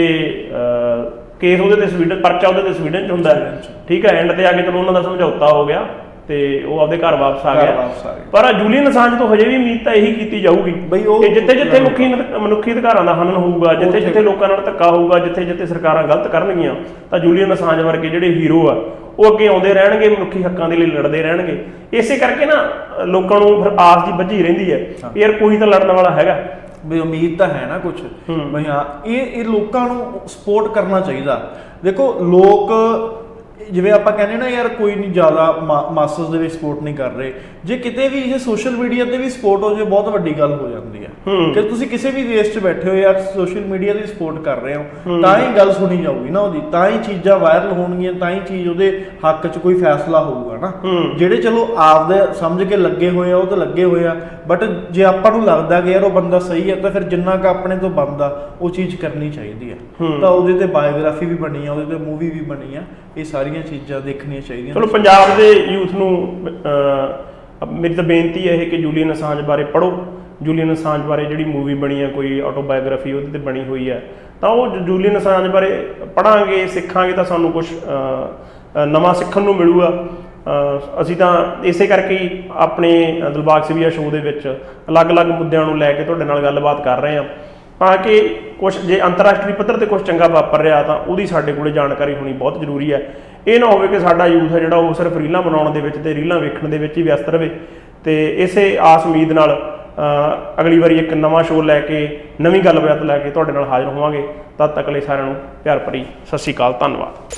ਕੇਸ ਉਹਦੇ ਤੇ ਸਵੀਡਨ ਪਰਚਾ ਉਹਦੇ ਤੇ ਸਵੀਡਨ ਚ ਹੁੰਦਾ ਹੈ। ਠੀਕ ਹੈ? ਐਂਡ ਤੇ ਆ ਕੇ ਚਲੋ ਉਹਨਾਂ ਦਾ ਸਮਝੌਤਾ ਹੋ ਗਿਆ। ਤੇ ਉਹ ਆਪਦੇ ਘਰ ਵਾਪਸ ਆ ਘਰ ਗਿਆ। ਵਾਪਸ ਆ ਗਿਆ। ਪਰ ਜੂਲੀਅਨ ਅਸਾਂਜ ਤੋਂ ਹਜੇ ਵੀ ਉਮੀਦ ਤਾਂ ਇਹੀ ਕੀਤੀ ਜਾਊਗੀ ਬਈ ਉਹ- ਕਿ ਜਿੱਥੇ ਜਿੱਥੇ ਮੁੱਖੀ ਮਨੁੱਖੀ ਅਧਿਕਾਰਾਂ ਦਾ ਹਨਨ ਹੋਊਗਾ ਜਿੱਥੇ ਜਿੱਥੇ ਲੋਕਾਂ ਨਾਲ ਧੱਕਾ ਹੋਊਗਾ ਜਿੱਥੇ ਜਿੱਥੇ ਸਰਕਾਰਾਂ ਗਲਤ ਕਰਨਗੀਆਂ ਤਾਂ ਜੂਲੀਅਨ ਅਸਾਂਜ ਵਰਗੇ ਜਿਹੜੇ ਹੀਰੋ ਆ ਉਹ ਅੱਗੇ ਆਉਂਦੇ ਰਹਿਣਗੇ ਮਨੁੱਖੀ ਹੱਕਾਂ ਦੇ ਲਈ ਲੜਦੇ ਰਹਿਣਗੇ। ਇਸੇ ਕਰਕੇ ਨਾ ਅ, ਲੋਕਾਂ ਨੂੰ ਫਿਰ ਆਸ ਜੀ ਵੱਜੀ ਰਹਿੰਦੀ ਹੈ ਵੀ ਯਾਰ ਕੋਈ ਤਾਂ ਲੜਨ ਵਾਲਾ ਹੈਗਾ। ਵੀ ਉਮੀਦ ਤਾਂ ਹੈ ਨਾ ਕੁਝ ਬਈ ਹਾਂ ਇਹ ਇਹ ਲੋਕਾਂ ਨੂੰ ਸਪੋਰਟ ਕਰਨਾ ਚਾਹੀਦਾ। ਦੇਖੋ ਲੋਕ ਜਿਵੇਂ ਆਪਾਂ ਕਹਿੰਦੇ ਨਾ ਯਾਰ ਕੋਈ ਨਹੀਂ ਜ਼ਿਆਦਾ ਮਾਸਸ ਦੇ ਵਿੱਚ ਸਪੋਰਟ ਨਹੀਂ ਕਰ ਰਹੇ। ਜੇ ਕਿਤੇ ਵੀ ਇਹ ਸੋਸ਼ਲ ਮੀਡੀਆ ਤੇ ਵੀ ਸਪੋਰਟ ਹੋ ਜੇ ਬਹੁਤ ਵੱਡੀ ਗੱਲ ਹੋ ਜਾਂਦੀ ਹੈ। ਕਿ ਤੁਸੀਂ ਕਿਸੇ ਵੀ ਦੇਸ਼ 'ਚ ਬੈਠੇ ਹੋ ਯਾਰ ਸੋਸ਼ਲ ਮੀਡੀਆ ਦੀ ਸਪੋਰਟ ਕਰ ਰਹੇ ਹੋ ਤਾਂ ਹੀ ਗੱਲ ਸੁਣੀ ਜਾਊਗੀ ਨਾ ਉਹਦੀ। ਤਾਂ ਹੀ ਚੀਜ਼ਾਂ ਵਾਇਰਲ ਹੋਣਗੀਆਂ ਤਾਂ ਹੀ ਚੀਜ਼ ਉਹਦੇ ਹੱਕ 'ਚ ਕੋਈ ਫੈਸਲਾ ਹੋਊਗਾ ਨਾ। ਜਿਹੜੇ ਚਲੋ ਆਪਦੇ ਸਮਝ ਕੇ ਲੱਗੇ ਹੋਏ ਆ ਉਹ ਤਾਂ ਲੱਗੇ ਹੋਏ ਆ ਬਟ ਜੇ ਆਪਾਂ ਨੂੰ ਲੱਗਦਾ ਕਿ ਯਾਰ ਉਹ ਬੰਦਾ ਸਹੀ ਹੈ ਤਾਂ ਫਿਰ ਜਿੰਨਾ ਕ ਆਪਣੇ ਤੋਂ ਬਣਦਾ ਉਹ ਚੀਜ਼ ਕਰਨੀ ਚਾਹੀਦੀ ਹੈ। ਤਾਂ ਉਹਦੇ ਤੇ ਬਾਇਓਗ੍ਰਾਫੀ ਵੀ ਬਣੀ ਆ ਉਹਦੇ ਤੇ ਮੂਵੀ ਵੀ ਬਣੀ ਆ ਇਹ ਸਾਰੀਆਂ ਚੀਜ਼ਾਂ ਦੇਖਣੀਆਂ ਚਾਹੀਦੀਆਂ ਚਲੋ ਪੰਜਾਬ ਦੇ ਯੂਥ ਨੂੰ ਮੇਰੀ ਤਾਂ ਬੇਨਤੀ ਹੈ ਇਹ ਕਿ ਜੂਲੀਅਨ ਅਸਾਂਜ ਬਾਰੇ ਪੜ੍ਹੋ। ਜੂਲੀਅਨ ਅਸਾਂਜ ਬਾਰੇ ਜਿਹੜੀ ਮੂਵੀ ਬਣੀ ਹੈ ਕੋਈ ਆਟੋਬਾਇਓਗ੍ਰਾਫੀ ਉਹਦੇ ਤੇ ਬਣੀ ਹੋਈ ਹੈ ਤਾਂ ਉਹ ਜੂਲੀਅਨ ਅਸਾਂਜ ਬਾਰੇ ਪੜਾਂਗੇ ਸਿੱਖਾਂਗੇ ਤਾਂ ਸਾਨੂੰ ਕੁਝ ਨਵਾਂ ਸਿੱਖਣ ਨੂੰ ਮਿਲੂਗਾ। ਅਸੀਂ ਤਾਂ ਇਸੇ ਕਰਕੇ ਹੀ ਆਪਣੇ ਦਿਲਬਾਗ ਸਿਵੀਆ ਸ਼ੋਅ ਦੇ ਵਿੱਚ ਅਲੱਗ-ਅਲੱਗ ਮੁੱਦਿਆਂ ਨੂੰ ਲੈ ਕੇ ਤੁਹਾਡੇ ਨਾਲ ਗੱਲਬਾਤ ਕਰ ਰਹੇ ਹਾਂ। ਤਾਂ ਕਿ ਕੁਝ ਜੇ ਅੰਤਰਰਾਸ਼ਟਰੀ ਪੱਧਰ ਤੇ ਕੁਝ ਚੰਗਾ ਵਾਪਰ ਰਿਹਾ ਤਾਂ ਉਹਦੀ ਸਾਡੇ ਕੋਲੇ ਜਾਣਕਾਰੀ ਹੋਣੀ ਬਹੁਤ ਜ਼ਰੂਰੀ ਹੈ। ਇਹ ਨਾ ਹੋਵੇ ਕਿ ਸਾਡਾ ਯੂਥ ਹੈ ਜਿਹੜਾ ਉਹ ਸਿਰਫ ਰੀਲਾਂ ਬਣਾਉਣ ਦੇ ਵਿੱਚ ਤੇ ਰੀਲਾਂ ਵੇਖਣ ਦੇ ਵਿੱਚ ਹੀ ਵਿਅਸਤ ਰਹੇ। ਤੇ ਇਸੇ ਆਸ ਉਮੀਦ ਨਾਲ ਅਗਲੀ ਵਾਰੀ ਇੱਕ ਨਵਾਂ ਸ਼ੋਅ ਲੈ ਕੇ, ਨਵੀਂ ਗੱਲਬਾਤ ਲੈ ਕੇ ਤੁਹਾਡੇ ਨਾਲ ਹਾਜ਼ਰ ਹੋਵਾਂਗੇ। ਤਦ ਤੱਕ ਲਈ ਸਾਰਿਆਂ ਨੂੰ ਪਿਆਰ ਭਰੀ ਸਤਿ ਸ਼੍ਰੀ ਅਕਾਲ, ਧੰਨਵਾਦ।